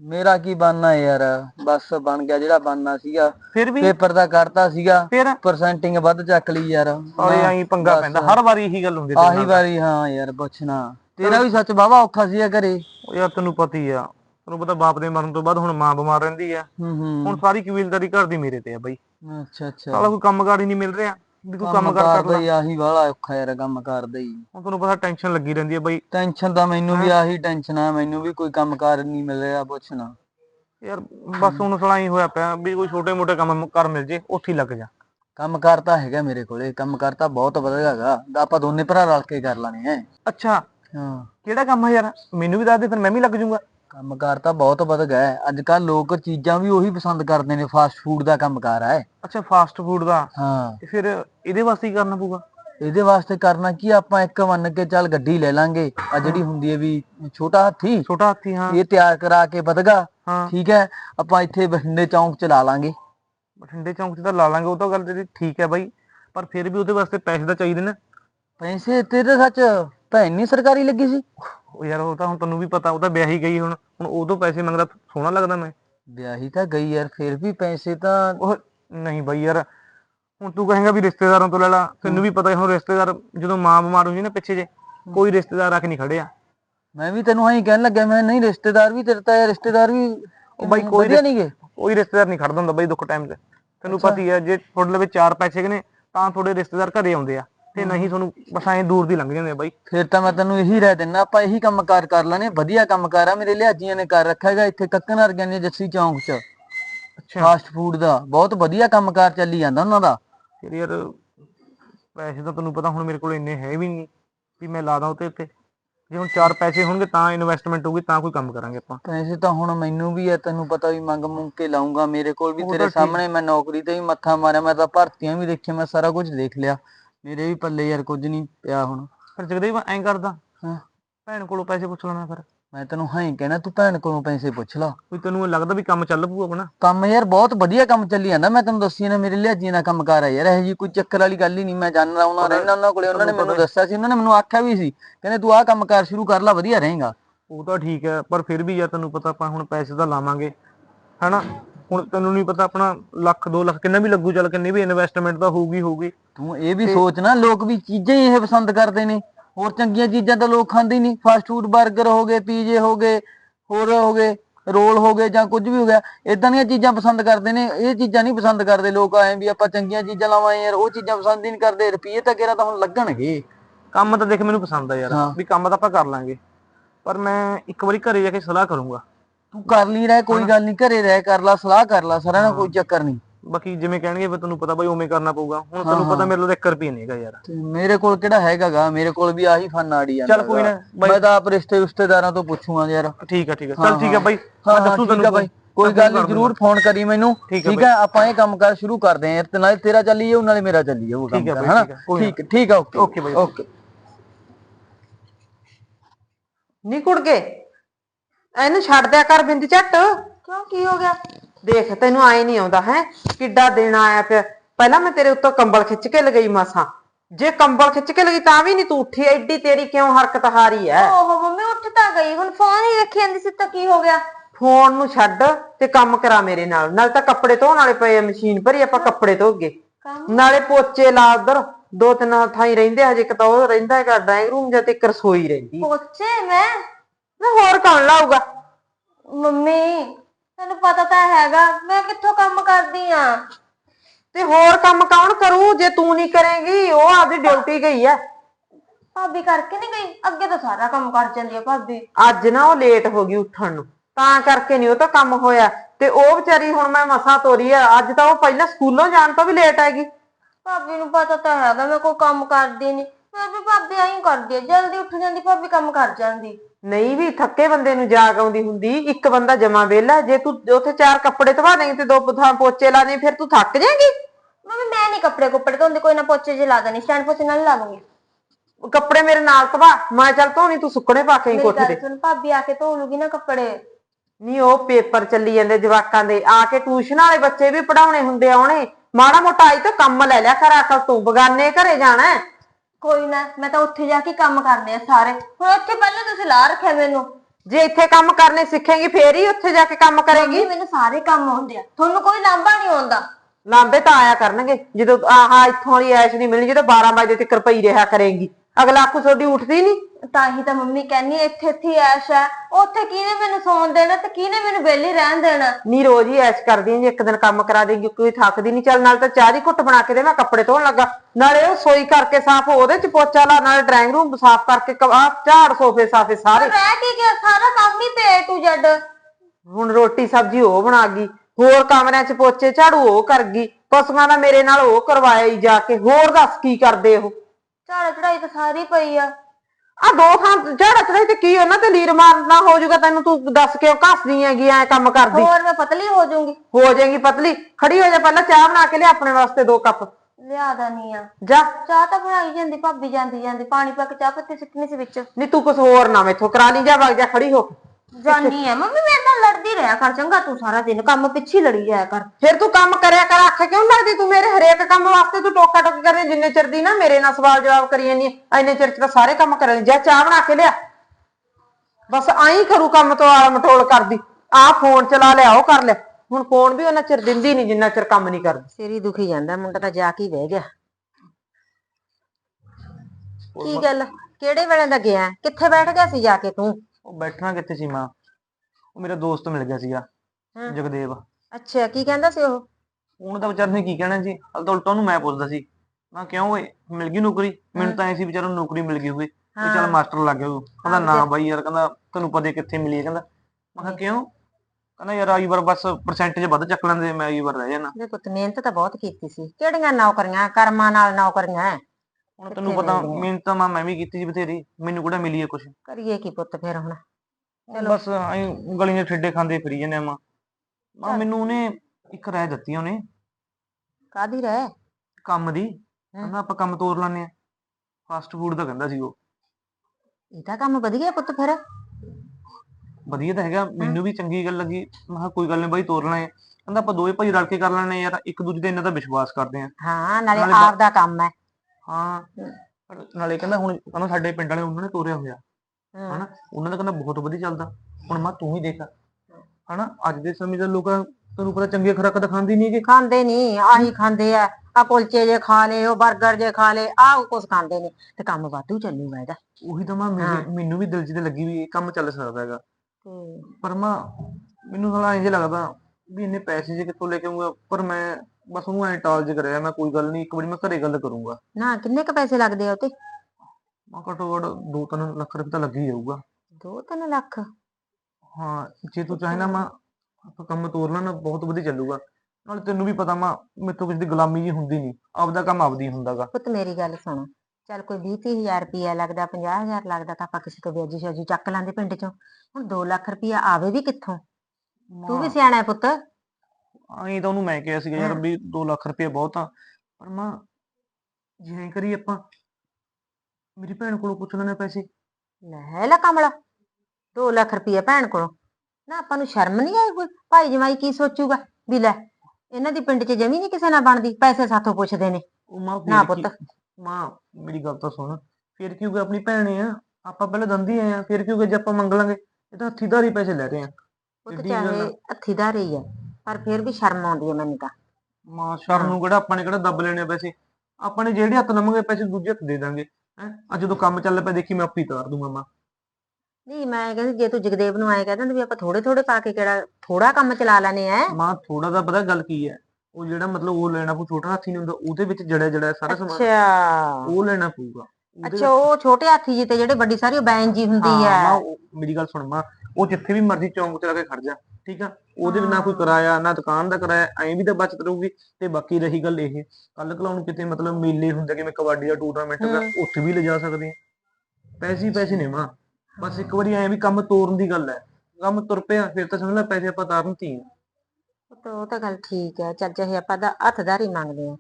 ਮੇਰਾ ਕੀ ਬਣਨਾ ਯਾਰ? ਬਸ ਬਣ ਗਿਆ ਜਿਹੜਾ ਬਣਨਾ ਸੀਗਾ। ਫਿਰ ਵੀ ਪੇਪਰ ਦਾ ਕੱਢਤਾ ਸੀਗਾ। ਫਿਰ? ਪਰਸੈਂਟਿੰਗ ਵੱਧ ਚੱਕ ਲਈ ਯਾਰ। ਸਾਰੇ ਆਈ ਪੰਗਾ। ਪੈਂਦਾ। ਹਰ ਵਾਰੀ ਇਹੀ ਗੱਲ ਹੁੰਦੀ ਆਹੀ। ਵਾਰੀ ਹਾਂ ਯਾਰ ਪੁੱਛਣਾ। ਤੇਰਾ ਵੀ ਸੱਚ ਬਾਵਾ ਔਖਾ ਸੀਗਾ ਘਰੇ। ਉਹ ਯਾਰ ਤੈਨੂੰ ਪਤਾ ਆ। ਤੈਨੂੰ ਪਤਾ ਬਾਪ ਦੇ ਮਰਨ ਤੋਂ ਬਾਅਦ ਹੁਣ ਮਾਂ ਬਿਮਾਰ ਰਹਿੰਦੀ ਆ। ਹੂੰ ਹੂੰ। ਹੁਣ ਸਾਰੀ ਕਬੀਲਦਾਰੀ ਘਰ ਦੀ ਮੇਰੇ ਤੇ ਆ ਬਾਈ। ਅੱਛਾ ਅੱਛਾ। ਸਾਲਾ ਕੋਈ ਕੰਮਕਾਰ ਹੀ ਨਹੀਂ ਮਿਲ ਰਿਹਾ। ਵੀ ਕੋਈ ਕੰਮ ਕਰ ਕਰਦਾ ਹੀ ਆਹੀ ਵਾਲਾ ਔਖਾ ਯਾਰ ਕੰਮ ਕਰਦਾ ਹੀ। ਹੁਣ ਤੁਹਾਨੂੰ ਪਤਾ ਟੈਨਸ਼ਨ ਲੱਗੀ ਰਹਿੰਦੀ ਆ ਬਾਈ। ਟੈਨਸ਼ਨ ਤਾਂ ਮੈਨੂੰ ਵੀ ਆਹੀ ਟੈਨਸ਼ਨ ਆ ਮੈਨੂੰ ਵੀ ਕੋਈ ਕੰਮ ਕਾਰ ਨਹੀਂ ਮਿਲ ਰਿਹਾ ਪੁੱਛਣਾ। ਯਾਰ ਬਸ ਹੁਣ ਸਲਾਈ ਹੋਇਆ ਪਿਆ ਵੀ ਕੋਈ ਛੋਟੇ ਮੋਟੇ ਕੰਮ ਕਰ ਮਿਲ ਜੇ ਉੱਥੇ ਹੀ ਲੱਗ ਜਾ। ਕੰਮ ਕਾਰ ਤਾਂ ਹੈਗਾ ਮੇਰੇ ਕੋਲੇ ਕੰਮ ਕਾਰ ਤਾਂ ਬਹੁਤ ਵਧੀਆ ਹੈਗਾ। ਆਪਾਂ ਦੋਨੇ ਭਰਾ ਰਲ ਕੇ ਕਰ ਲਾਣੇ ਹੈ ਅੱਛਾ। ਹਾਂ। ਕਿਹੜਾ ਕੰਮ ਹੈ ਯਾਰ? ਮੈਨੂੰ ਵੀ ਦੱਸ ਦੇ ਫਿਰ ਮੈਂ ਵੀ ਲੱਗ ਜਾਊਂਗਾ। ਕੰਮ ਕਾਰ ਤਾਂ ਬਹੁਤ ਵਧ ਗਿਆ ਹੈ। ਅੱਜ ਕੱਲ ਲੋਕ ਚੀਜ਼ਾਂ ਵੀ ਉਹੀ ਪਸੰਦ ਕਰਦੇ ਨੇ ਫਾਸਟ ਫੂਡ ਦਾ ਕੰਮ ਕਾਰ ਹੈ ਅੱਛਾ ਫਾਸਟ ਫੂਡ ਦਾ? ਹਾਂ। ਤੇ ਫਿਰ ਇਹਦੇ ਵਾਸਤੇ ਹੀ ਕਰਨਾ ਪਊਗਾ? ਇਹਦੇ ਵਾਸਤੇ ਕਰਨਾ ਕੀ ਆ, ਆਪਾਂ ਇੱਕ ਮੰਨ ਕੇ ਚੱਲ ਗੱਡੀ ਲੈ ਲਾਂਗੇ। ਆ ਜਿਹੜੀ ਹੁੰਦੀ ਹੈ ਵੀ ਛੋਟਾ ਹਾਥੀ? ਛੋਟਾ ਹਾਥੀ ਹਾਂ। ਇਹ ਤਿਆਰ ਕਰਾ ਕੇ ਵਧਗਾ। ਹਾਂ। ਠੀਕ ਹੈ ਆਪਾਂ ਇੱਥੇ ਬਠਿੰਡੇ ਚੌਂਕ ਚ ਲਾ ਲਾਂਗੇ। ਬਠਿੰਡੇ ਚੌਂਕ 'ਚ ਤਾਂ ਲਾ ਲਾਂਗੇ ਉਹ ਤਾਂ ਗੱਲ ਤੇਰੀ ਠੀਕ ਹੈ ਬਾਈ। ਪਰ ਫਿਰ ਵੀ ਉਹਦੇ ਵਾਸਤੇ ਪੈਸੇ ਤਾਂ ਚਾਹੀਦੇ ਨੇ। ਪੈਸੇ ਤੇਰੇ ਸੱਚ ਭੈਣ ਨਹੀਂ ਸਰਕਾਰੀ ਲੱਗੀ ਸੀ। ਉਹ ਯਾਰ ਉਹ ਤਾਂ ਹੁਣ ਤੈਨੂੰ ਵੀ ਪਤਾ ਉਹ ਤਾਂ ਵਿਆਹੀ ਗਈ ਹੁਣ ਹੁਣ ਉਹ ਤੋਂ ਪੈਸੇ ਮੰਗਦਾ ਸੋਹਣਾ ਲੱਗਦਾ ਮੈਂ। ਵਿਆਹੀ ਤਾਂ ਗਈ ਯਾਰ ਫਿਰ ਵੀ ਪੈਸੇ ਤਾਂ ਉਹ ਨਹੀਂ ਬਾਈ ਯਾਰ ਹੁਣ ਤੂੰ ਕਹੇਂਗਾ ਵੀ ਰਿਸ਼ਤੇਦਾਰਾਂ ਤੋਂ ਲੈ ਲਾ ਤੈਨੂੰ ਵੀ ਪਤਾ ਹੀ ਹੁਣ ਰਿਸ਼ਤੇਦਾਰ ਜਦੋਂ ਮਾਂ ਬਿਮਾਰ ਹੋਈ ਨਾ ਪਿੱਛੇ ਜੇ ਕੋਈ ਰਿਸ਼ਤੇਦਾਰ ਰੱਖ ਨਹੀਂ ਖੜਿਆ। ਮੈਂ ਵੀ ਤੈਨੂੰ ਐਂ ਕਹਿਣ ਲੱਗਿਆ ਮੈਂ ਨਹੀਂ ਰਿਸ਼ਤੇਦਾਰ ਵੀ ਤੇਰੇ ਤਾਂ ਯਾਰ ਰਿਸ਼ਤੇਦਾਰ ਵੀ ਉਹ ਬਾਈ ਕੋਈ ਵਧੀਆ ਨਹੀਂਗੇ ਕੋਈ ਰਿਸ਼ਤੇਦਾਰ ਨਹੀਂ ਖੜਦਾ ਹੁੰਦਾ ਬਾਈ ਦੁੱਖ ਟਾਈਮ 'ਚ। ਤੈਨੂੰ ਪਤਾ ਹੀ ਹੈ ਜੇ ਤੁਹਾਡੇ ਲਵੇ ਚਾਰ ਪੈਸੇ ਨੇ ਤਾਂ ਤੁਹਾਡੇ ਰਿਸ਼ਤੇਦਾਰ ਘਰੇ ਆਉਂਦੇ ਆ। ਤੇ ਨਹੀਂ ਤੁਹਾਨੂੰ ਬਸ ਐਂ ਦੂਰ ਦੀ ਲੰਘ ਜਾਂਦੇ ਆ ਬਾਈ। ਫਿਰ ਤਾਂ ਮੈਂ ਤੈਨੂੰ ਇਹੀ ਰਹਿ ਦਿੰਦਾ ਆਪਾਂ ਇਹੀ ਕੰਮਕਾਰ ਕਰ ਲੈਣੇ ਵਧੀਆ ਕੰਮਕਾਰ ਆ ਮੇਰੇ ਲਿਹਾਜੀਆਂ ਨੇ ਕਰ ਰੱਖਿਆ ਹੈਗਾ ਇੱਥੇ ਕੱਕਨ ਵਰਗਿਆਂ ਨੇ ਜੱਸੀ ਚੌਂਕ 'ਚ। ਅੱਛਾ। ਫਾਸਟ ਫੂਡ ਦਾ ਬਹੁਤ ਵਧੀਆ ਕੰਮਕਾਰ ਚੱਲੀ ਜਾਂਦਾ ਉਹਨਾਂ ਦਾ। ਫਿਰ ਯਾਰ ਪੈਸੇ ਤਾਂ ਤੈਨੂੰ ਪਤਾ ਹੁਣ ਮੇਰੇ ਕੋਲ ਇੰਨੇ ਹੈ ਵੀ ਨਹੀਂ ਵੀ ਮੈਂ ਲਾ ਦਾਂ ਉੱਤੇ। ਜੇ ਹੁਣ ਚਾਰ ਪੈਸੇ ਹੋਣਗੇ ਤਾਂ ਇਨਵੈਸਟਮੈਂਟ ਹੋਊਗੀ ਤਾਂ ਕੋਈ ਕੰਮ ਕਰਾਂਗੇ ਆਪਾਂ। ਪੈਸੇ ਤਾਂ ਹੁਣ ਮੈਨੂੰ ਵੀ ਹੈ ਤੈਨੂੰ ਪਤਾ ਵੀ ਮੰਗ ਮੁੰਗ ਕੇ ਲਾਉਂਗਾ ਮੇਰੇ ਕੋਲ ਵੀ ਉਹ ਤੇਰੇ ਤਾਂ ਠੀਕ। ਸਾਹਮਣੇ ਮੈਂ ਨੌਕਰੀ ਤੇ ਵੀ ਮੱਥਾ ਮਾਰਿਆ ਮੈਂ ਤਾਂ ਭਰਤੀਆਂ ਵੀ ਦੇਖੀਆਂ ਮੈਂ ਸਾਰਾ ਕੁਝ ਦੇਖ ਲਿਆ। ਮੇਰੇ ਵੀ ਪੱਲੇ ਯਾਰ ਕੁਝ ਨਹੀਂ ਪਿਆ ਹੁਣ। ਫਿਰ ਜਗਦੇਵ ਐਂ ਕਰਦਾ। ਹਾਂ। ਭੈਣ ਕੋਲੋਂ ਪੈਸੇ ਪੁੱਛ ਲੈਣਾ ਫਿਰ। ਮੈਂ ਤੈਨੂੰ ਹਾਂ ਹੀ ਕਹਿਣਾ ਤੂੰ ਭੈਣ ਕੋਲੋਂ ਪੈਸੇ ਪੁੱਛ ਲਾ। ਕੋਈ ਤੈਨੂੰ ਲੱਗਦਾ ਵੀ ਕੰਮ ਚੱਲ ਪੂ ਆਪਣਾ। ਕੰਮ ਯਾਰ ਬਹੁਤ ਵਧੀਆ ਕੰਮ ਚੱਲੀ ਜਾਂਦਾ। ਮੈਂ ਤੈਨੂੰ ਦੱਸੀ ਨਾ ਮੇਰੇ ਲਿਹਾਜੀ ਨਾਲ ਕੰਮ ਕਰ ਆ ਯਾਰ। ਇਹ ਜੀ ਕੋਈ ਚੱਕਰ ਵਾਲੀ ਗੱਲ ਹੀ ਨਹੀਂ। ਮੈਂ ਜਾਣਦਾ ਉਹਨਾਂ ਰਹਿਣਾ ਉਹਨਾਂ ਕੋਲੇ ਉਹਨਾਂ ਨੇ ਮੈਨੂੰ ਦੱਸਿਆ ਸੀ। ਉਹਨਾਂ ਨੇ ਮੈਨੂੰ ਆਖਿਆ ਵੀ ਸੀ ਕਹਿੰਦੇ ਤੂੰ ਆਹ ਕੰਮ ਕਰ ਸ਼ੁਰੂ ਕਰ ਲੈ ਵਧੀਆ ਰਹੇਗਾ। ਉਹ ਤਾਂ ਠੀਕ ਹੈ ਪਰ ਫਿਰ ਵੀ ਯਾਰ ਤੈਨੂੰ ਪਤਾ ਆਪਾਂ ਹੁਣ ਪੈਸੇ ਤਾਂ ਲਾਵਾਂਗੇ। ਹਨਾ? ਹੁਣ ਤੈਨੂੰ ਨਹੀਂ ਪਤਾ ਆਪਣਾ ਲੱਖ 2 ਲੱਖ ਕਿੰਨਾ ਵੀ ਲੱਗੂ ਚੱਲ ਕਿੰਨੀ ਵੀ ਇਨਵੈਸਟਮੈਂਟ ਤਾਂ ਹੋਊਗੀ ਹੋਊਗੀ। ਤੂੰ ਇਹ ਵੀ ਸੋਚ ਨਾ ਲੋਕ ਵੀ ਚੀਜ਼ਾਂ ਹੀ ਇਹ ਪਸੰਦ ਕਰਦੇ ਨੇ। ਹੋਰ ਚੰਗੀਆਂ ਚੀਜ਼ਾਂ ਤਾਂ ਲੋਕ ਖਾਂਦੇ ਹੀ ਨਹੀਂ। ਫਾਸਟ ਫੂਡ 버ਗਰ ਹੋ ਗਏ ਪੀਜੇ ਹੋ ਗਏ ਹੋਰ ਹੋ ਗਏ ਰੋਲ ਹੋ ਗਏ ਜਾਂ ਕੁਝ ਵੀ ਹੋ ਗਿਆ ਇਦਾਂ ਦੀਆਂ ਚੀਜ਼ਾਂ ਪਸੰਦ ਕਰਦੇ ਨੇ। ਇਹ ਚੀਜ਼ਾਂ ਨਹੀਂ ਪਸੰਦ ਕਰਦੇ ਲੋਕ ਐਂ ਵੀ ਆਪਾਂ ਚੰਗੀਆਂ ਚੀਜ਼ਾਂ ਲਾਵਾਂ ਯਾਰ ਉਹ ਚੀਜ਼ਾਂ ਪਸੰਦ ਹੀ ਨਹੀਂ ਕਰਦੇ। ਰੁਪਈਏ ਤਾਂ ਕਿਹੜਾ ਤਾਂ ਹੁਣ ਲੱਗਣਗੇ। ਕੰਮ ਤਾਂ ਦੇਖ ਮੈਨੂੰ ਪਸੰਦ ਆ ਯਾਰ। ਵੀ ਕੰਮ ਤਾਂ ਆਪਾਂ ਕਰ ਲਾਂਗੇ। ਪਰ ਮੈਂ ਇੱਕ ਵਾਰੀ ਘਰੇ ਜਾ ਕੇ ਸਲਾਹ ਕਰੂੰਗਾ। ਤੂੰ ਕਰ ਲਈ ਰਹਿ ਕੋਈ ਗੱਲ ਨਹੀਂ ਘਰੇ ਰਹਿ ਕਰ ਲਾ ਸਲਾਹ ਕਰ ਲਾ ਸਾਰਿਆਂ ਨਾਲ ਕੋਈ ਚੱਕਰ ਨਹੀਂ। ਬਾਕੀ ਜਿਵੇਂ ਕਹਿਣਗੇ ਵੀ ਤੈਨੂੰ ਪਤਾ ਬਾਈ ਉਵੇਂ ਕਰਨਾ ਪਊਗਾ। ਹੁਣ ਤੈਨੂੰ ਪਤਾ ਮੇਰੇ ਕੋਲ 1 ਰੁਪਏ ਨਹੀਂ ਹੈਗਾ ਯਾਰ। ਤੇ ਮੇਰੇ ਕੋਲ ਕਿਹੜਾ ਹੈਗਾਗਾ ਮੇਰੇ ਕੋਲ ਵੀ ਆਹੀ ਫਨ ਆੜੀ ਜਾਂਦਾ ਚੱਲ ਕੋਈ ਨਾ, ਮੈਂ ਤਾਂ ਆਪ ਰਿਸ਼ਤੇ ਰਿਸ਼ਤੇਦਾਰਾਂ ਤੋਂ ਪੁੱਛੂਗਾ ਯਾਰ। ਠੀਕ ਆ ਠੀਕ ਆ। ਚੱਲ ਠੀਕ ਆ ਬਾਈ ਮੈਂ ਦੱਸੂ ਆ ਤੈਨੂੰ ਬਾਈ। ਕੋਈ। ਗੱਲ ਨਹੀਂ ਜਰੂਰ ਫੋਨ ਕਰੀ ਮੈਨੂੰ। ਠੀਕ ਆ ਆਪਾਂ ਇਹ ਕੰਮ ਕਰ ਸ਼ੁਰੂ ਕਰਦੇ ਆਂ ਯਾਰ ਤੇ ਨਾਲੇ ਤੇਰਾ ਚੱਲੀ ਜਾਊ ਨਾਲੇ ਮੇਰਾ ਚੱਲੀ ਜਾਊ ਕੰਮ ਠੀਕ ਆ ਕਰ, ਹਨਾ? ਠੀਕ ਆ। ਠੀਕ ਠੀਕ ਆ ਓਕੇ ਓਕੇ ਬਾਈ, ਓਕੇ। ਨੀ ਕੁੜਗੇ ਇਹਨੂੰ ਛੱਡ ਦਿਆ ਕਰ ਬਿੰਦ ਝੱਟ। ਕਿਉਂ ਕੀ ਹੋ ਗਿਆ? ਦੇਖ ਤੈਨੂੰ ਆਏ ਨਹੀਂ ਆਉਂਦਾ ਹੈ? ਕਿੱਡਾ ਦਿਨ ਆਇਆ ਪਿਆ। ਪਹਿਲਾਂ ਮੈਂ ਤੇਰੇ ਉੱਤੋਂ ਕੰਬਲ ਖਿੱਚ ਕੇ ਲਗਈ ਮਾਸਾਂ। ਜੇ ਕੰਬਲ ਖਿੱਚ ਕੇ ਲਗੀ ਤਾਂ ਵੀ ਨਹੀਂ ਤੂੰ ਉੱਠੀ ਐਡੀ ਤੇਰੀ ਕਿਉਂ ਹਰਕਤ ਹਾਰੀ ਐ? ਓਹੋ ਮੰਮੀ ਉੱਠ ਤਾਂ ਗਈ ਹੁਣ ਫੋਨ ਹੀ ਰੱਖੀ ਜਾਂਦੀ ਸੀ ਤਾਂ ਕੀ ਹੋ ਗਿਆ? ਫੋਨ ਨੂੰ ਛੱਡ ਤੇ ਕੰਮ ਕਰਾ ਮੇਰੇ ਨਾਲ। ਨਾਲ ਤਾਂ ਕੱਪੜੇ ਧੋਣ ਵਾਲੇ ਪਏ ਆ ਮਸ਼ੀਨ ਭਰੀ ਆਪਾਂ ਕੱਪੜੇ ਧੋਗੇ? ਨਾਲੇ ਪੋਚੇ ਲਾ ਉਧਰ ਦੋ ਤਿੰਨ ਥਾਈ ਰਹਿੰਦੇ ਹਜੇ ਇੱਕ ਤਾਂ ਉਹ ਰਹਿੰਦਾ ਹੈਗਾ ਡਰਾਇੰਗ ਰੂਮ ਜਾਂ ਤੇ ਇੱਕ ਰਸੋਈ ਰਹਿੰਦੀ। ਪੋਚੇ ਮੈਂ? ਨਾ ਹੋਰ ਕੌਣ ਲਾਊਗਾ? ਮੰਮੀ ਤੈਨੂੰ ਪਤਾ ਤਾਂ ਹੈਗਾ ਮੈਂ ਕਿੱਥੋਂ ਕੰਮ ਕਰਦੀ ਆ? ਤੇ ਹੋਰ ਕੰਮ ਕੌਣ ਕਰੂ? ਜੇ ਤੂੰ ਨਹੀਂ ਕਰੇਂਗੀ ਉਹ ਆਪਦੀ ਡਿਊਟੀ ਗਈ ਐ। ਭਾਬੀ ਕਰਕੇ ਨਹੀਂ ਗਈ? ਅੱਗੇ ਤਾਂ ਸਾਰਾ ਕੰਮ ਕਰ ਜਾਂਦੀ ਆ ਭਾਬੀ। ਅੱਜ ਨਾ ਉਹ ਲੇਟ ਹੋ ਗਈ ਉੱਠਣ ਨੂੰ। ਤਾਂ ਕਰਕੇ ਨਹੀਂ ਉਹ ਤਾਂ ਕੰਮ ਹੋਇਆ। ਤੇ ਉਹ ਵਿਚਾਰੀ ਹੁਣ ਮੈਂ ਮਸਾਂ ਤੋਰੀ ਆ। ਅੱਜ ਤਾਂ ਉਹ ਪਹਿਲਾਂ ਸਕੂਲੋਂ ਜਾਣ ਤੋਂ ਵੀ ਲੇਟ ਹੈਗੀ। ਭਾਬੀ ਨੂੰ ਪਤਾ ਤਾਂ ਹੈਗਾ ਮੈਂ ਕੋਈ ਕੰਮ ਕਰਦੀ ਨਹੀਂ। ਫਿਰ ਵੀ ਭਾਬੀ ਐਂ ਕਰਦੀ ਆ। ਜਲਦੀ ਉੱਠ ਜਾਂਦੀ ਭਾਬੀ ਕੰਮ ਕਰ ਜਾਂਦੀ। ਨਹੀਂ ਵੀ ਥੱਕੇ ਬੰਦੇ ਨੂੰ ਜਾਗ ਆਉਂਦੀ ਹੁੰਦੀ ਇੱਕ ਬੰਦਾ ਜਮਾ ਵਿਹਲਾ ਜੇ ਤੂੰ ਉੱਥੇ ਚਾਰ ਕੱਪੜੇ ਧਵਾ ਦੇਂਗੀ ਤੇ ਦੋ ਥਾਂ ਪੋਚੇ ਲਾ ਦੇਂਗੀ ਫਿਰ ਤੂੰ ਥੱਕ ਜਾਏਂਗੀ? ਮੰਮੀ ਮੈਂ ਨਹੀਂ ਕੱਪੜੇ ਕੁੱਪੜੇ ਧੋਂਦੀ ਕੋਈ ਨਾ ਪੋਚੇ ਜੇ ਲਾ ਦੇਣੀ ਸਟੈਂਡ ਪੋਚੇ ਨਾਲ ਲਾ ਦੂੰਗੀ ਕੱਪੜੇ ਮੇਰੇ ਨਾਲ ਧਵਾ ਮੈਂ ਚੱਲ ਧੋਣੀ ਤੂੰ ਸੁੱਕਣੇ ਪਾ ਕੇ ਆਈ ਮੇਰੀ ਕੋਠੇ ਗੱਲ ਤੇ। ਸੁਣ ਭਾਬੀ ਆ ਕੇ ਧੋ ਲੂਗੀ ਨਾ ਕੱਪੜੇ। ਨਹੀਂ ਉਹ ਪੇਪਰ ਚੱਲੀ ਜਾਂਦੇ ਜਵਾਕਾਂ ਦੇ ਆ ਕੇ ਟਿਊਸ਼ਨ ਵਾਲੇ ਬੱਚੇ ਵੀ ਪੜਾਉਣੇ ਹੁੰਦੇ ਆ ਉਹਨੇ। ਮਾੜਾ ਮੋਟਾ ਆਈ ਤਾਂ ਕੰਮ ਲੈ ਲਿਆ ਕਰ ਅਕਲ ਤੂੰ ਬਗਾਨੇ ਘਰੇ ਜਾਣਾ ਹੈ। ਕੋਈ ਨਾ ਮੈਂ ਤਾਂ ਉੱਥੇ ਜਾ ਕੇ ਕੰਮ ਕਰਨੇ ਆ ਸਾਰੇ। ਹੁਣ ਉੱਥੇ ਪਹਿਲਾਂ ਤੁਸੀਂ ਲਾ ਰੱਖਿਆ ਮੈਨੂੰ। ਜੇ ਇੱਥੇ ਕੰਮ ਕਰਨੇ ਸਿੱਖੇਂਗੀ ਫੇਰ ਹੀ ਉੱਥੇ ਜਾ ਕੇ ਕੰਮ ਕਰੇਂਗੀ। ਮੰਮੀ ਮੈਨੂੰ ਸਾਰੇ ਕੰਮ ਆਉਂਦੇ ਆ। ਤੁਹਾਨੂੰ ਕੋਈ ਲਾਂਭਾ ਨਹੀਂ ਆਉਂਦਾ। ਲਾਂਬੇ ਤਾਂ ਆਇਆ ਕਰਨਗੇ। ਜਦੋਂ ਆਹ ਇੱਥੋਂ ਵਾਲੀ ਐਸ਼ ਨਹੀਂ ਮਿਲਣੀ ਜਦੋਂ 12 ਵਜੇ ਤੱਕ ਪਈ ਰਿਹਾ ਕਰੇਂਗੀ। ਅਗਲਾ ਆਖੂ ਤੁਹਾਡੀ ਉੱਠਦੀ ਨਹੀਂ ਤਾਂ ਹੀ ਤਾਂ ਮੰਮੀ ਕਹਿੰਦੀ ਆ, ਇੱਥੇ ਇੱਥੇ ਹੀ ਐਸ਼ ਹੈ। ਉੱਥੇ ਕਿਹਨੇ ਮੈਨੂੰ ਸੌਣ ਦੇਣਾ ਤੇ ਕਿਹਨੇ ਮੈਨੂੰ ਵਿਹਲੀ ਰਹਿਣ ਦੇਣਾ? ਨੀ ਰੋਜ਼ ਹੀ ਐਸ਼ ਕਰਦੀ ਆਂ, ਜੇ ਇੱਕ ਦਿਨ ਕੰਮ ਕਰਾ ਦੇਂਗੀ ਕੋਈ ਥੱਕਦੀ ਨਹੀਂ ਚੱਲ ਨਾਲ ਤਾਂ ਚਾਹ ਦੀ ਘੁੱਟ ਬਣਾ ਕੇ ਦੇ ਮੈਂ ਕੱਪੜੇ ਧੋਣ ਲੱਗਾ। ਨਾਲੇ ਉਹ ਸੋਈ ਕਰਕੇ ਸਾਫ਼ ਉਹਦੇ ਚ ਪੋਚਾ ਲਾ ਨਾਲੇ ਡਰਾਇੰਗ ਰੂਮ ਸਾਫ਼ ਕਰਕੇ ਕ- ਆਹ ਝਾੜ ਸੋਫੇ ਸਾਫੇ ਸਾਰੇ। ਮੈਂ ਕੀ ਕਿਹਾ ਸਾਰਾ ਕੰਮ ਹੀ ਪੇ ਟੂ ਜ਼ੈਡ। ਹੁਣ ਰੋਟੀ ਸਬਜ਼ੀ ਉਹ ਬਣਾ ਗਈ ਹੋਰ ਕਮਰਿਆਂ ਚ ਪੋਚੇ ਝਾੜੂ ਉਹ ਕਰ ਗਈ ਪਸ਼ੂਆਂ ਦਾ ਮੇਰੇ ਨਾਲ ਉਹ ਕਰਵਾਇਆ ਹੀ ਜਾ ਕੇ ਹੋਰ ਦੱਸ ਕੀ ਕਰਦੇ ਉਹ? ਝਾੜਾ ਚੜਾਈ ਤਾਂ ਸਾਰੀ ਪਈ ਆ। ਆ ਦੋ ਥਾਂ ਝਾੜਾ ਚੜਾਈ ਤੇ ਕੀ ਉਹਨਾਂ ਤੇ ਲੀਰ ਮਾਰਨਾ ਹੋ ਜਾਊਗਾ ਤੈਨੂੰ ਤੂੰ ਦੱਸ ਕਿਉਂ ਘਸਦੀ ਹੈਗੀ ਐ ਕੰਮ ਕਰਦੀ? ਹੋਰ ਮੈਂ ਪਤਲੀ ਹੋ ਜਾਊਂਗੀ। ਹੋ ਜਾਏਗੀ ਪਤਲੀ। ਖੜੀ ਹੋ ਜਾ ਪਹਿਲਾਂ ਚਾਹ ਬਣਾ ਕੇ ਲਿਆ ਆਪਣੇ ਵਾਸਤੇ ਦੋ ਕੱਪ। ਲਿਆ ਨਹੀਂ ਆ। ਜਾ। ਚਾਹ ਤਾਂ ਬਣਾਈ ਜਾਂਦੀ ਭਾਬੀ ਜਾਂਦੀ ਜਾਂਦੀ। ਪਾਣੀ ਪਾ ਕੇ ਚਾਹ ਪੱਤੀ ਸਿੱਟਣੀ ਸੀ ਵਿੱਚ। ਨੀ ਤੂੰ ਕੁਝ ਹੋਰ ਨਾ ਮੈਥੋਂ ਕਰਾ ਲਈ ਜਾ ਵਗ ਜਾ ਖੜੀ ਹੋ। ਕੇ। ਜਾਨੀ ਆ। ਮੰਮੀ ਮੇਰੇ ਨਾਲ ਲੜਦੀ ਰਿਹਾ ਕਰ ਚੰਗਾ ਤੂੰ ਸਾਰਾ ਦਿਨ ਕੰਮ ਪਿੱਛੇ ਹੀ ਲੜੀ ਜਾਇਆ ਕਰ। ਫਿਰ ਤੂੰ ਕੰਮ ਕਰਿਆ ਕਰ ਆਖੇ ਕਿਉਂ ਲੱਗਦੀ? ਤੂੰ ਮੇਰੇ ਹਰੇਕ ਕੰਮ ਵਾਸਤੇ ਤੂੰ ਟੋਕਾ ਟੋਕੀ ਕਰਦੀ ਜਿੰਨੇ ਚਿਰ ਦੀ ਨਾ ਮੇਰੇ ਨਾਲ ਸਵਾਲ ਜਵਾਬ ਕਰੀ ਜਾਂਦੀ ਐ, ਇੰਨੇ ਚਿਰ ਚ ਤਾਂ ਸਾਰੇ ਕੰਮ ਕਰਨ ਜਾ ਚਾਹ ਬਣਾ ਕੇ ਲਿਆ। ਬਸ ਆਈ ਕਰੂ ਕੰਮ ਤੋਂ ਆਲ ਮਟੋਲ ਕਰਦੀ। ਆ ਫੋਨ ਚਲਾ ਲਿਆ ਉਹ ਕਰ ਲਿਆ। ਹੁਣ ਫੋਨ ਵੀ ਉਹਨਾਂ ਚਿਰ ਦਿੰਦੀ ਨਹੀਂ ਜਿੰਨਾ ਚਿਰ ਕੰਮ ਨਹੀਂ ਕਰਦੀ। ਸਿਰੀ ਦੁਖੀ ਜਾਂਦਾ ਮੁੰਡਾ ਤਾਂ ਜਾ ਕੇ ਹੀ ਬਹਿ ਗਿਆ। ਕੀ ਗੱਲ? ਕਿਹੜੇ ਵੇਲੇ ਦਾ ਗਿਆ? ਕਿੱਥੇ ਬੈਠ ਗਿਆ ਸੀ ਜਾ ਕੇ ਤੂੰ? ਉਹ ਬੈਠਣਾ ਕਿੱਥੇ ਸੀ ਮਾਂ? ਉਹ ਮੇਰਾ ਦੋਸਤ ਮਿਲ ਗਿਆ ਸੀਗਾ ਹਾਂ। ਜਗਦੇਵ। ਅੱਛਾ ਕੀ ਕਹਿੰਦਾ ਸੀ ਉਹ? ਉਹਨੂੰ ਤਾਂ ਵਿਚਾਰ ਨੇ ਕੀ ਕਹਿਣਾ ਸੀ? ਹਲ ਤਾਂ ਉਲਟਾ ਉਹਨੂੰ ਮੈਂ ਪੁੱਛਦਾ ਸੀ। ਮੈਂ ਕਿਹਾ ਕਿਉਂ ਓਏ? ਮਿਲ ਗਈ ਨੌਕਰੀ? ਮੈਨੂੰ ਤਾਂ ਐ ਸੀ ਵਿਚਾਰਾ ਨੂੰ ਨੌਕਰੀ ਮਿਲ ਗਈ ਹੋਵੇ। ਉਹ ਚੱਲ ਹਾਂ। ਮਾਸਟਰ ਲੱਗ ਗਿਆ ਉਹ ਕਹਿੰਦਾ ਹਾਂ, ਨਾ ਬਾਈ ਯਾਰ ਕਹਿੰਦਾ ਤੈਨੂੰ ਪਤਾ ਕਿੱਥੇ ਮਿਲੀ ਹੈ ਕਹਿੰਦਾ। ਮੈਂ ਕਿਹਾ ਕਿਉਂ? ਕਹਿੰਦਾ ਯਾਰ ਆਈ ਵਾਰ ਬਸ ਪਰਸੈਂਟੇਜ ਵੱਧ ਚੱਕ ਲੈਂਦੇ ਮੈਂ ਆਈ ਵਾਰ ਰਹਿ ਜਾਣਾ ਦੇ ਪੁੱਤ ਮਿਹਨਤ ਤਾਂ ਬਹੁਤ ਕੀਤੀ ਸੀ। ਕਿਹੜੀਆਂ ਨੌਕਰੀਆਂ? ਕਰਮਾਂ ਨਾਲ ਨੌਕਰੀਆਂ। ਹੁਣ ਤੈਨੂੰ ਕਿੱਥੇ ਪਤਾ? ਮਿਹਨਤ ਤਾਂ ਮੈਂ ਮੈਂ ਵੀ ਕੀਤੀ ਸੀ ਬਥੇਰੀ ਮੈਨੂੰ ਕਿਹੜਾ ਮਿਲੀ ਹੈ ਕੁਛ? ਕਰੀਏ ਕੀ ਪੁੱਤ ਫਿਰ ਹੁਣ? ਚਲੋ। ਬਸ ਐਂ ਗਲੀਆਂ 'ਚ ਠੇਡੇ ਖਾਂਦੇ ਫਿਰੀ ਜਾਂਦੇ ਆ ਮਾਂ। ਮਾਂ ਚੱਲ। ਮੈਨੂੰ ਉਹਨੇ ਇੱਕ ਰਾਏ ਦਿੱਤੀ ਉਹਨੇ। ਕਾਦੀ ਰਹਿ ਕੰਮ ਦੀ। ਕਹਿੰਦਾ ਆਪਾਂ ਕੰਮ ਤੋਰ ਲੈਂਦੇ ਆ। ਫਾਸਟ ਫੂਡ ਦਾ ਕਹਿੰਦਾ ਸੀ ਉਹ। ਇਹ ਤਾਂ ਕੰਮ ਵਧੀਆ ਪੁੱਤ ਫਿਰ। ਵਧੀਆ ਤਾਂ ਹੈਗਾ ਮੈਨੂੰ ਵੀ ਚੰਗੀ ਗੱਲ ਲੱਗੀ। ਮੈਂ ਕਿਹਾ ਕੋਈ ਗੱਲ ਨਹੀਂ ਬਾਈ ਤੋਰ ਲੈਣੇ ਕਹਿੰਦਾ ਆਪਾਂ ਦੋਵੇਂ ਭਾਈ ਰਲ ਕੇ ਕਰ ਲੈਣੇ ਯਾਰ ਇੱਕ ਦੂਜੇ ਤੇ ਇਹਨਾਂ ਦਾ ਵਿਸ਼ਵਾਸ ਕਰਦੇ ਆ। ਹਾਂ ਨਾਲੇ ਨਾਲੇ ਬਾ- ਆਪ ਦਾ ਕੰਮ ਹੈ। ਹਾਂ। ਪਰ ਨਾਲੇ ਕਹਿੰਦਾ ਹੁਣ ਕਹਿੰਦਾ ਸਾਡੇ ਪਿੰਡ ਵਾਲੇ ਉਹਨਾਂ ਨੇ ਤੋਰਿਆ ਹੋਇਆ। ਹਨਾ? ਉਹਨਾਂ ਦਾ ਕਹਿੰਦਾ ਬਹੁਤ ਵਧੀਆ ਚੱਲਦਾ। ਹੁਣ ਮੈਂ ਤੂੰ ਹੀ ਦੇਖ। ਹਨਾ? ਅੱਜ ਦੇ ਸਮੇਂ ਦੇ ਲੋਕਾਂ ਤੈਨੂੰ ਪਤਾ ਚੰਗੇ ਖੁਰਾਕ ਤਾਂ ਖਾਂਦੀ ਨਹੀਂ ਕਿ ਖਾਂਦੇ ਨਹੀਂ ਆਹੀ ਖਾਂਦੇ ਆ। ਆ ਕੁਲਚੇ ਜੇ ਖਾ ਲਏ ਉਹ 버ਗਰ ਜੇ ਖਾ ਲਏ ਆਹ ਕੁਛ ਖਾਂਦੇ ਨੇ। ਤੇ ਕੰਮ ਵਾਧੂ ਚੱਲੂਗਾ ਇਹਦਾ। ਉਹੀ ਤਾਂ ਮੈਂ ਮੈਨੂੰ ਵੀ ਦਿਲ ਤੇ ਲੱਗੀ ਵੀ ਇਹ ਕੰਮ ਚੱਲ ਸਕਦਾ ਹੈਗਾ। ਤੇ ਪਰ ਮੈਂ ਮੈਨੂੰ ਥੋੜਾ ਇੰਜ ਲੱਗਦਾ ਵੀ ਇੰਨੇ ਪੈਸੇ ਜੇ ਕਿੱਥੋਂ ਲੈ ਕੇ ਆਉਂਗਾ ਪਰ ਮੈਂ ਬਸ ਉਹਨੂੰ ਐ ਟਾਲ ਜਿਹਾ ਕਰਿਆ ਮੈਂ ਕੋਈ ਗੱਲ ਨਹੀਂ ਇੱਕ ਵਾਰੀ ਮੈਂ ਘਰੇ ਗੱਲ ਕਰੂੰਗਾ। ਨਾ ਕਿੰਨੇ ਕ ਪੈਸੇ ਲੱਗਦੇ ਆ ਉਤੇ ਮੈਂ ਘੱਟੋ ਘੱਟ 2-3 ਲੱਖ ਰੁਪਏ ਤਾਂ ਲੱਗ ਹੀ ਜਾਊਗਾ। 2-3 ਲੱਖ? ਹਾਂ ਜੇ ਤੂੰ ਚਾਹੇ ਨਾ ਮੈਂ ਆਪਾਂ ਕੰਮ ਤੋਰ ਲੈਣਾ ਬਹੁਤ ਵਧੀਆ ਚੱਲੂਗਾ। ਨਾਲੇ ਤੈਨੂੰ ਵੀ ਪਤਾ ਮੈਂ ਤੋਂ ਕਿਸੇ ਦੀ ਗੁਲਾਮੀ ਜੀ ਹੁੰਦੀ ਨਹੀਂ ਆਪਦਾ ਕੰਮ ਆਪਦੀ ਹੁੰਦਾਗਾ। ਪੁੱਤ ਮੇਰੀ ਗੱਲ ਸੁਣ ਚੱਲ ਕੋਈ 20-30000 ਰੁਪਇਆ ਲੱਗਦਾ 50000 ਲੱਗਦਾ ਤਾਂ ਆਪਾਂ ਕਿਸੇ ਤੋਂ ਵਿਆਜੀ ਸ਼ਾਜੀ ਚੱਕ ਲਾਂਦੇ ਪਿੰਡ ਚੋਂ। ਹੁਣ 2 ਲੱਖ ਰੁਪਇਆ ਆਵੇ ਵੀ ਕਿੱਥੋਂ? ਤੂੰ ਵੀ ਸਿਆਣਾ ਹੈ ਪੁੱਤ। ਐਂ ਤਾਂ ਉਹਨੂੰ ਮੈਂ ਕਿਹਾ ਸੀਗਾ ਯਾਰ। ਵੀ 2 ਲੱਖ ਰੁਪਏ ਬਹੁਤ ਆ ਪਰ ਮੈਂ ਜੇ ਐਂ ਕਰੀ ਆਪਾਂ ਮੇਰੀ ਭੈਣ ਕੋਲੋਂ ਪੁੱਛ ਲੈਣੇ ਪੈਸੇ। ਲੈ ਲੈ ਕਮਲਾ 2 ਲੱਖ ਰੁਪਇਆ ਭੈਣ ਕੋਲੋਂ। ਨਾ ਆਪਾਂ ਨੂੰ ਸ਼ਰਮ ਨਹੀਂ ਆਈ ਕੋਈ? ਭਾਈ ਜਮਾਈ ਕੀ ਸੋਚੂਗਾ? ਵੀ ਲੈ ਇਹਨਾਂ ਦੀ ਪਿੰਡ 'ਚ ਜਮੀ ਨਹੀਂ ਕਿਸੇ ਨਾਲ ਬਣਦੀ ਪੈਸੇ ਸਾਥੋਂ ਪੁੱਛਦੇ ਨੇ। ਉਹ ਮਾਂ ਨਾ ਫੇਰ ਕੀ- ਪੁੱਤ। ਮਾਂ ਮੇਰੀ ਗੱਲ ਤਾਂ ਸੁਣ। ਫਿਰ ਕੀ ਹੋਊਗਾ ਆਪਣੀ ਭੈਣ ਆ ਆਪਾਂ ਪਹਿਲਾਂ ਦੰਦੀ ਆਏ ਆ ਫਿਰ ਕੀ ਹੋਊਗਾ ਜੇ ਆਪਾਂ ਮੰਗ ਲਾਂਗੇ ਇਹ ਤਾਂ ਹੱਥੀਦਾਰੀ ਪੈਸੇ ਲੈ ਰਹੇ ਆ। ਉਹ ਤਾਂ ਗੱਲ ਚਾਹੇ ਆ। ਹੱਥੀਦਾਰ ਹੀ ਹੈ ਪਰ ਫਿਰ ਵੀ ਸ਼ਰਮ ਆਉਂਦੀ ਹੈ ਮੈਨੂੰ ਤਾਂ। ਮਾਂ ਸ਼ਰਮ ਨੂੰ ਕਿਹੜਾ ਆਪਾਂ ਨੇ ਕਿਹੜਾ ਦੱਬ ਲੈਣੇ ਪੈਸੇ? ਆਪਾਂ ਨੇ ਜਿਹੜੇ ਹੱਥ ਲਵਾਂਗੇ ਪੈਸੇ ਦੂਜੇ ਹੱਥ ਦੇ ਦਾਂਗੇ ਹੈ? ਅੱਜ ਜਦੋਂ ਕੰਮ ਚੱਲ ਪਿਆ ਦੇਖੀ ਮੈਂ ਆਪੇ ਤਾਰ ਦੂੰਗਾ ਮਾਂ। ਨਹੀਂ ਮੈਂ ਕਹਿੰਦੀ ਜੇ ਤੂੰ ਜਗਦੇਵ ਨੂੰ ਆਏ ਕਹਿੰਦਾ ਵੀ ਆਪਾਂ ਥੋੜੇ ਥੋੜੇ ਪਾ ਕੇ ਕਿਹੜਾ ਥੋੜਾ ਕੰਮ ਚਲਾ ਲੈਨੇ ਆ ਮਾਂ ਥੋੜਾ ਦਾ ਪਤਾ ਗੱਲ ਕੀ ਹੈ? ਉਹ ਜਿਹੜਾ ਮਤਲਬ ਉਹ ਲੈਣਾ ਕੋਈ ਛੋਟਾ ਹਾਥੀ ਨਹੀਂ ਹੁੰਦਾ ਉਹਦੇ ਵਿੱਚ ਜੜਿਆ ਜੜਿਆ ਸਾਰਾ ਸਮਾਨ। ਅੱਛਾ। ਉਹ ਲੈਣਾ ਪਊਗਾ। ਅੱਛਾ ਉਹ ਛੋਟੇ ਹਾਥੀ ਜੀ ਤੇ ਜਿਹੜੇ ਵੱਡੀ ਸਾਰੀ ਉਹ ਬੈਨ ਜੀ ਹੁੰਦੀ ਹਾਂ, ਹੈ। ਮਾਂ, ਉਹ- ਮੇਰੀ ਗੱਲ ਸੁਣ ਮਾਂ ਉਹ ਜਿੱਥੇ ਵੀ ਮਰਜ਼ੀ ਚੌਂਕ ਚ ਲਾ ਕੇ ਖੜ ਜਾ ਠੀਕ ਆ? ਉਹਦੇ ਬਿਨਾਂ ਕੋਈ ਕਿਰਾਇਆ ਨਾ ਦੁਕਾਨ ਦਾ ਕਿਰਾਇਆ ਐਂ ਵੀ ਤਾਂ ਬਚਤ ਰਹੂਗੀ। ਤੇ ਬਾਕੀ ਰਹੀ ਗੱਲ ਇਹ ਕੱਲ ਕਲਾ ਨੂੰ ਕਿਤੇ ਮਤਲਬ ਮੇਲੇ ਹੁੰਦੇ ਜਿਵੇਂ ਕਬੱਡੀ ਦਾ ਟੂਰਨਾਮੈਂਟ ਦਾ ਹਮ। ਉੱਥੇ ਵੀ ਲਿਜਾ ਸਕਦੇ ਆ। ਪੈਸੇ ਹੀ ਪੈਸੇ ਨੇ ਮਾਂ। ਬਸ ਇੱਕ ਵਾਰੀ ਐਂ ਵੀ ਕੰਮ ਤੋਰਨ ਦੀ ਗੱਲ ਹੈ। ਕੰਮ ਤੁਰ ਪਿਆ ਫਿਰ ਤਾਂ ਸਮਝ ਲੈ ਪੈਸੇ ਆਪਾਂ ਤਾਰਨ ਤੀ ਉਹ ਤਾਂ ਉਹ ਤਾਂ ਗੱਲ ਠੀਕ ਹੈ। ਚੱਲ ਚਾਹੇ ਆਪਾਂ ਦਾ ਹੱਥਦਾਰ ਮੰਗਦੇ ਆ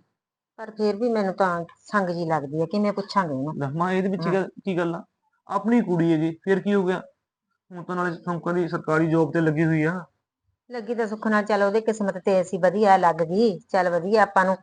ਪਰ ਫਿਰ ਵੀ ਮੈਨੂੰ ਤਾਂ ਸੰਗ ਜੀ ਲੱਗਦੀ ਹੈ ਕਿਵੇਂ ਪੁੱਛਾਂਗੇ ਉਹਨੂੰ। ਮਾਂ ਇਹਦੇ ਵਿੱਚ ਹਾਂ। ਗੱਲ- ਕੀ ਗੱਲ ਆ? ਆਪਣੀ ਕੁੜੀ ਹੈਗੀ ਫਿਰ ਕੀ ਹੋ ਗਿਆ? ਹੁਣ ਤਾਂ ਨਾਲੇ ਸੌਂਕਾਂ ਦੀ ਸਰਕਾਰੀ ਜੋਬ ਤੇ ਲੱਗੀ ਹੋਈ ਆ। ਲੱਗੀ ਤਾਂ ਸੁੱਖ ਨਾਲ ਚੱਲ ਉਹਦੀ ਕਿਸਮਤ ਤੇ ਅਸੀਂ ਵਧੀਆ ਲੱਗ ਗਈ। ਚੱਲ ਵਧੀਆ ਆਪਾਂ ਨੂੰ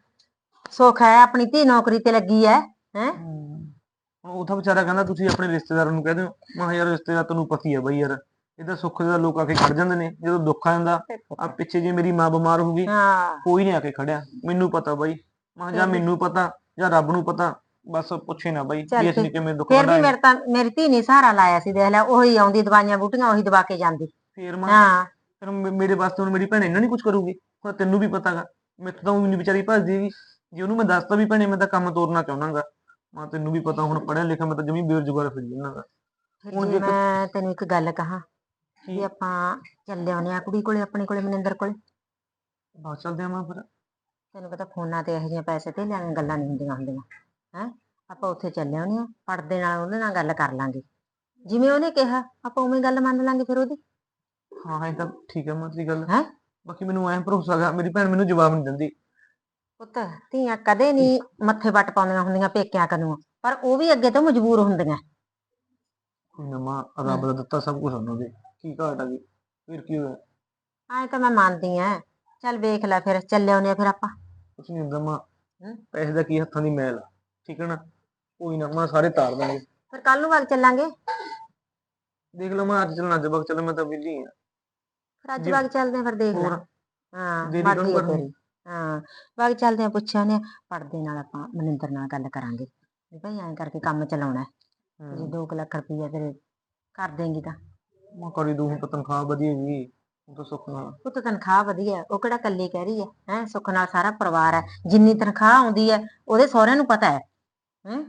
ਸੁੱਖ ਹੈ ਆਪਣੀ ਧੀ ਨੌਕਰੀ ਤੇ ਲੱਗੀ ਹੈ ਹੈ? ਹੁਣ ਉਹ ਤਾਂ ਵਿਚਾਰਾ ਕਹਿੰਦਾ ਤੁਸੀਂ ਆਪਣੇ ਰਿਸ਼ਤੇਦਾਰਾਂ ਨੂੰ ਕਹਿ ਦਿਓ। ਮੈਂ ਕਿਹਾ ਯਾਰ ਰਿਸ਼ਤੇਦਾਰ ਤੈਨੂੰ ਪਤੀ ਹੈ ਬਈ ਯਾਰ। ਇਹਦਾ ਸੁੱਖ ਦਾ ਲੋਕ ਆ ਕੇ ਖੜ ਜਾਂਦੇ ਨੇ। ਜਦੋਂ ਦੁੱਖ ਆ ਜਾਂਦਾ ਆ ਪਿੱਛੇ ਜੇ ਮੇਰੀ ਮਾਂ ਬਿਮਾਰ ਹੋ ਗਈ ਹਾਂ। ਕੋਈ ਨਹੀਂ ਆ ਕੇ ਖੜਿਆ। ਮੈਨੂੰ ਪਤਾ ਬਈ। ਮੈਂ ਜਾਂ ਵੀ- ਮੈਨੂੰ ਪਤਾ ਜਾਂ ਰੱਬ ਨੂੰ ਪਤਾ ਬਸ ਪੁੱਛੇ ਨਾ ਬਈ ਚੱਲ ਵੀ ਅਸੀਂ ਕਿਵੇਂ ਫਿਰ ਵੀ ਵੰਡਾਏ ਮੇਰੇ ਤਾਂ ਮੇਰੀ ਧੀ ਨੇ ਸਹਾਰਾ ਲਾਇਆ ਸੀ ਦੇਖ ਲੈ ਉਹੀ ਆਉਂਦੀ ਦਵਾਈਆਂ ਬੂਟੀਆਂ ਉਹੀ ਦਵਾ ਕੇ ਜਾਂਦੀ। ਫੇਰ ਮੈਂ ਹਾਂ। ਫਿਰ ਮੇ- ਮੇਰੇ ਵਾਸਤੇ ਹੁਣ ਮੇਰੀ ਭੈਣ ਇਹਨਾਂ ਨਹੀਂ ਕੁਝ ਕਰੂਗੀ ਹੁਣ ਤੈਨੂੰ ਵੀ ਪਤਾਗਾ ਮੈਥੋਂ ਤਾਂ ਉਹ ਨਹੀਂ ਵਿਚਾਰੀ ਭੱਜਦੀ ਹੈਗੀ ਜੇ ਉਹਨੂੰ ਮੈਂ ਦੱਸਤਾ ਵੀ ਭੈਣੇ ਮੈਂ ਤਾਂ ਕੰਮ ਤੋਰਨਾ ਚਾਹੁੰਦਾਗਾ ਮੈਂ ਤੈਨੂੰ ਵੀ ਪਤਾ ਹੁਣ ਪੜਿਆ ਲਿਖਿਆ ਮੈਂ ਤਾਂ ਜਮੀ ਬੇਰੁਜ਼ਗਾਰ ਫਿਰੀ ਜਾਂਦਾਗਾ। ਫਿਰ ਹੁਣ ਜੇ ਮੈਂ ਤੈਨੂੰ ਇੱਕ ਗੱਲ ਕਹਾਂ ਵੀ ਕੀ? ਆਪਾਂ ਚੱਲੇ ਆਉਨੇ ਆ ਕੁੜੀ ਕੋਲੇ ਆਪਣੇ ਕੋਲੇ ਮਨਿੰਦਰ ਕੋਲੇ। ਬਸ ਚੱਲਦੇ ਆ ਮਾਂ ਫਿਰ। ਤੈਨੂੰ ਪਤਾ ਫੋਨਾਂ ਤੇ ਇਹੋ ਜਿਹੀਆਂ ਪੈਸੇ ਤੇ ਲੈਣ ਗੱਲਾਂ ਨਹੀਂ ਹੁੰਦੀਆਂ ਹੁੰਦੀਆਂ ਹੈ? ਆਪਾਂ ਉੱਥੇ ਚੱਲੇ ਆਉਨੇ ਆ ਪੜਦੇ ਨਾਲ ਉਹਦੇ ਨਾਲ ਗੱਲ ਕਰ ਲਾਂਗੇ। ਜਿਵੇਂ ਉਹਨੇ ਕਿਹਾ ਆਪਾਂ ਉਵੇਂ ਗੱਲ ਮੰਨ ਲਾਂਗੇ ਫਿਰ ਉਹਦੀ। ਹਾਂ ਇਹ ਤਾਂ ਠੀਕ ਹੈ ਮਾਂ ਤੇਰੀ ਗੱਲ। ਹੈਂ? ਬਾਕੀ ਮੈਨੂੰ ਐਂ ਭਰੋਸਾ ਗਾ ਮੇਰੀ ਭੈਣ ਮੈਨੂੰ ਜਵਾਬ ਨਹੀਂ ਦਿੰਦੀ। ਪੁੱਤ ਧੀਆਂ ਕਦੇ ਨਹੀਂ ਮੱਥੇ ਵੱਟ ਪਾਉਂਦੀਆਂ ਹੁੰਦੀਆਂ ਪੇਕਿਆਂ ਕਨੂੰ। ਪਰ ਉਹ ਵੀ ਅੱਗੇ ਤੋਂ ਮਜਬੂਰ ਹੁੰਦੀਆਂ। ਕੋਈ ਨਾ ਮਾਂ ਰੱਬ ਦਾ ਦਿੱਤਾ ਸਭ ਕੁਝ ਉਹਨੂੰ ਦੇ ਕੀ ਘਾਟ ਆ ਗਈ ਫਿਰ ਕੀ ਹੋਇਆ? ਐਂ ਤਾਂ ਮੈਂ ਮੰਨਦੀ ਆ ਚੱਲ ਵੇਖ ਲੈ ਫਿਰ ਚੱਲੇ ਆਉਨੇ ਆ ਫਿਰ ਆਪਾਂ। ਕੁਛ ਨਹੀਂ ਹੁੰਦਾ ਮਾਂ ਹਮ? ਪੈਸੇ ਦਾ ਕੀ ਹੱਥਾਂ ਦੀ ਮੈਲ ਆ? ਠੀਕ ਹੈ ਨਾ? ਕੋਈ ਨਾ ਮਾਂ ਸਾਰੇ ਤਾਰ ਦਾਂਗੇ। ਫਿਰ ਕੱਲ ਨੂੰ ਵਗ ਚੱਲਾਂਗੇ? ਦੇਖ ਲਓ ਮੈਂ ਅੱਜ ਚੱਲਣਾ ਅੱਜ ਚੱਲ ਮੈਂ ਤਾਂ ਬਿੱਲੀ ਆ। ਫਿਰ ਅੱਜ। ਵਗ ਚੱਲਦੇ ਆ ਫਿਰ ਦੇਖ ਲੈ। ਹਾਂ ਦੇਰੀ ਆ ਕਰਨੀ? ਹਾਂ ਵਗ ਚੱਲਦੇ ਆ ਪੁੱਛਿਆ ਨੇ ਪੜਦੇ ਨਾਲ ਆਪਾਂ ਮਨਿੰਦਰ ਨਾਲ ਗੱਲ ਕਰਾਂਗੇ। ਵੀ ਭਾਈ ਐਂ ਕਰਕੇ ਕੰਮ ਚਲਾਉਣਾ ਜੇ 2 ਲੱਖ ਰੁਪਈਆ ਤੇਰੇ ਕਰ ਦੇਂਗੀ ਤਾਂ। ਮੈਂ ਕਰੀ ਦੂੰ ਤਨਖਾਹ ਵਧੀਆ ਜੀ ਤਾਂ ਸੁੱਖ ਨਾਲ। ਉਹ ਤਾਂ ਤਨਖਾਹ ਵਧੀਆ ਹੈ, ਉਹ ਕਿਹੜਾ ਕੱਲੀ ਕਹਿ ਰਹੀ ਹੈ ਹੈ ਸੁੱਖ ਨਾਲ ਸਾਰਾ ਪਰਿਵਾਰ ਹੈ ਜਿੰਨੀ ਤਨਖਾਹ ਆਉਂਦੀ ਹੈ ਉਹਦੇ ਸਹੁਰਿਆਂ ਨੂੰ ਪਤਾ ਹੈ ਹੂੰ।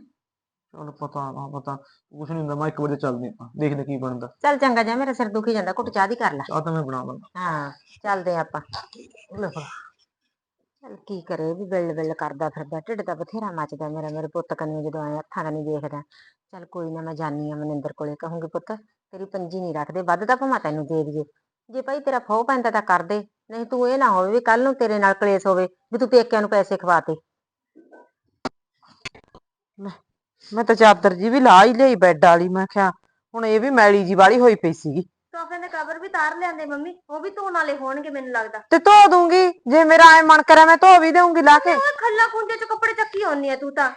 ਚਲ ਪਤਾ ਨਾ ਪਤਾ। ਕੁਛ ਨਹੀਂ ਹੁੰਦਾ ਮੈਂ ਇੱਕ ਵਜੇ ਚੱਲਦੇ ਆਪਾਂ ਦੇਖਦੇ ਕੀ ਬਣਦਾ। ਚੱਲ ਚੰਗਾ ਜਾ ਮੇਰਾ ਸਿਰ ਦੁਖੀ ਜਾਂਦਾ ਘੁੱਟ ਚਾਹ ਦੀ ਕਰ ਲੈ। ਚਾਹ ਤਾਂ ਮੈਂ ਬਣਾ ਲੈਂਦਾ ਹਾਂ ਚੱਲਦੇ ਹਾਂ ਆਪਾਂ। ਲੈ ਫੜ। ਚੱਲ ਕੀ ਕਰੇ ਵੀ ਬਿੱਲ ਬਿੱਲ ਕਰਦਾ ਫਿਰਦਾ ਢਿੱਡ ਤਾਂ ਬਥੇਰਾ ਮੱਚਦਾ ਮੇਰਾ ਮੇਰੇ ਪੁੱਤ ਕੰਨੀ ਜਦੋਂ ਆਏ ਹੱਥਾਂ ਕੰਨੀ ਦੇਖਦਾ। ਚੱਲ ਕੋਈ ਨਾ ਮੈਂ ਜਾਨੀ ਆ ਮਨਿੰਦਰ ਕੋਲੇ ਕਹੂੰਗੀ ਪੁੱਤ ਤੇਰੀ ਪੰਜੀ ਨਹੀਂ ਰੱਖਦੇ ਵੱਧ ਤਾਂ ਭਾਵੇਂ ਤੈਨੂੰ ਦੇ ਦਈਏ। ਜੇ ਭਾਈ ਤੇਰਾ ਫੋਹ ਪੈਂਦਾ ਤਾਂ ਕਰ ਦੇ ਨਹੀਂ ਤੂੰ ਇਹ ਨਾ ਹੋਵੇ ਵੀ ਕੱਲ ਨੂੰ ਤੇਰੇ ਨਾਲ ਕਲੇਸ਼ ਹੋਵੇ ਵੀ ਤੂੰ ਪੇਕਿਆਂ ਨੂੰ ਪੈਸੇ ਖਵਾਤੇ ਮੈਂ ਤਾਂ ਚਾਦਰ ਜੀ ਵੀ ਲਾ ਹੀ ਲਈ ਬੈੱਡ ਵਾਲੀ ਮੈਂ ਕਿਹਾ ਹੁਣ ਇਹ ਵੀ ਮੈਲੀ ਜੀ ਵਾਲੀ ਹੋਈ ਪਈ ਸੀਗੀ। ਸੋਫੇ ਦੇ ਕਵਰ ਵੀ ਤਾਰ ਲਿਆਂਦੇ ਮੰਮੀ ਉਹ ਵੀ ਧੋਣ ਵਾਲੇ ਹੋਣਗੇ ਮੈਨੂੰ ਲੱਗਦਾ। ਤੇ ਧੋ ਦੂੰਗੀ ਜੇ ਮੇਰਾ ਐ ਮਨ ਕਰਿਆ ਮੈਂ ਧੋ ਵੀ ਦੇਊਂਗੀ ਲਾ ਕੇ। ਖੱਲਾ ਖੁੰਝੇ ਚ ਕੱਪੜੇ ਚੱਕੀ ਆਉਣੀ ਆ ਤੂੰ ਤਾਂ।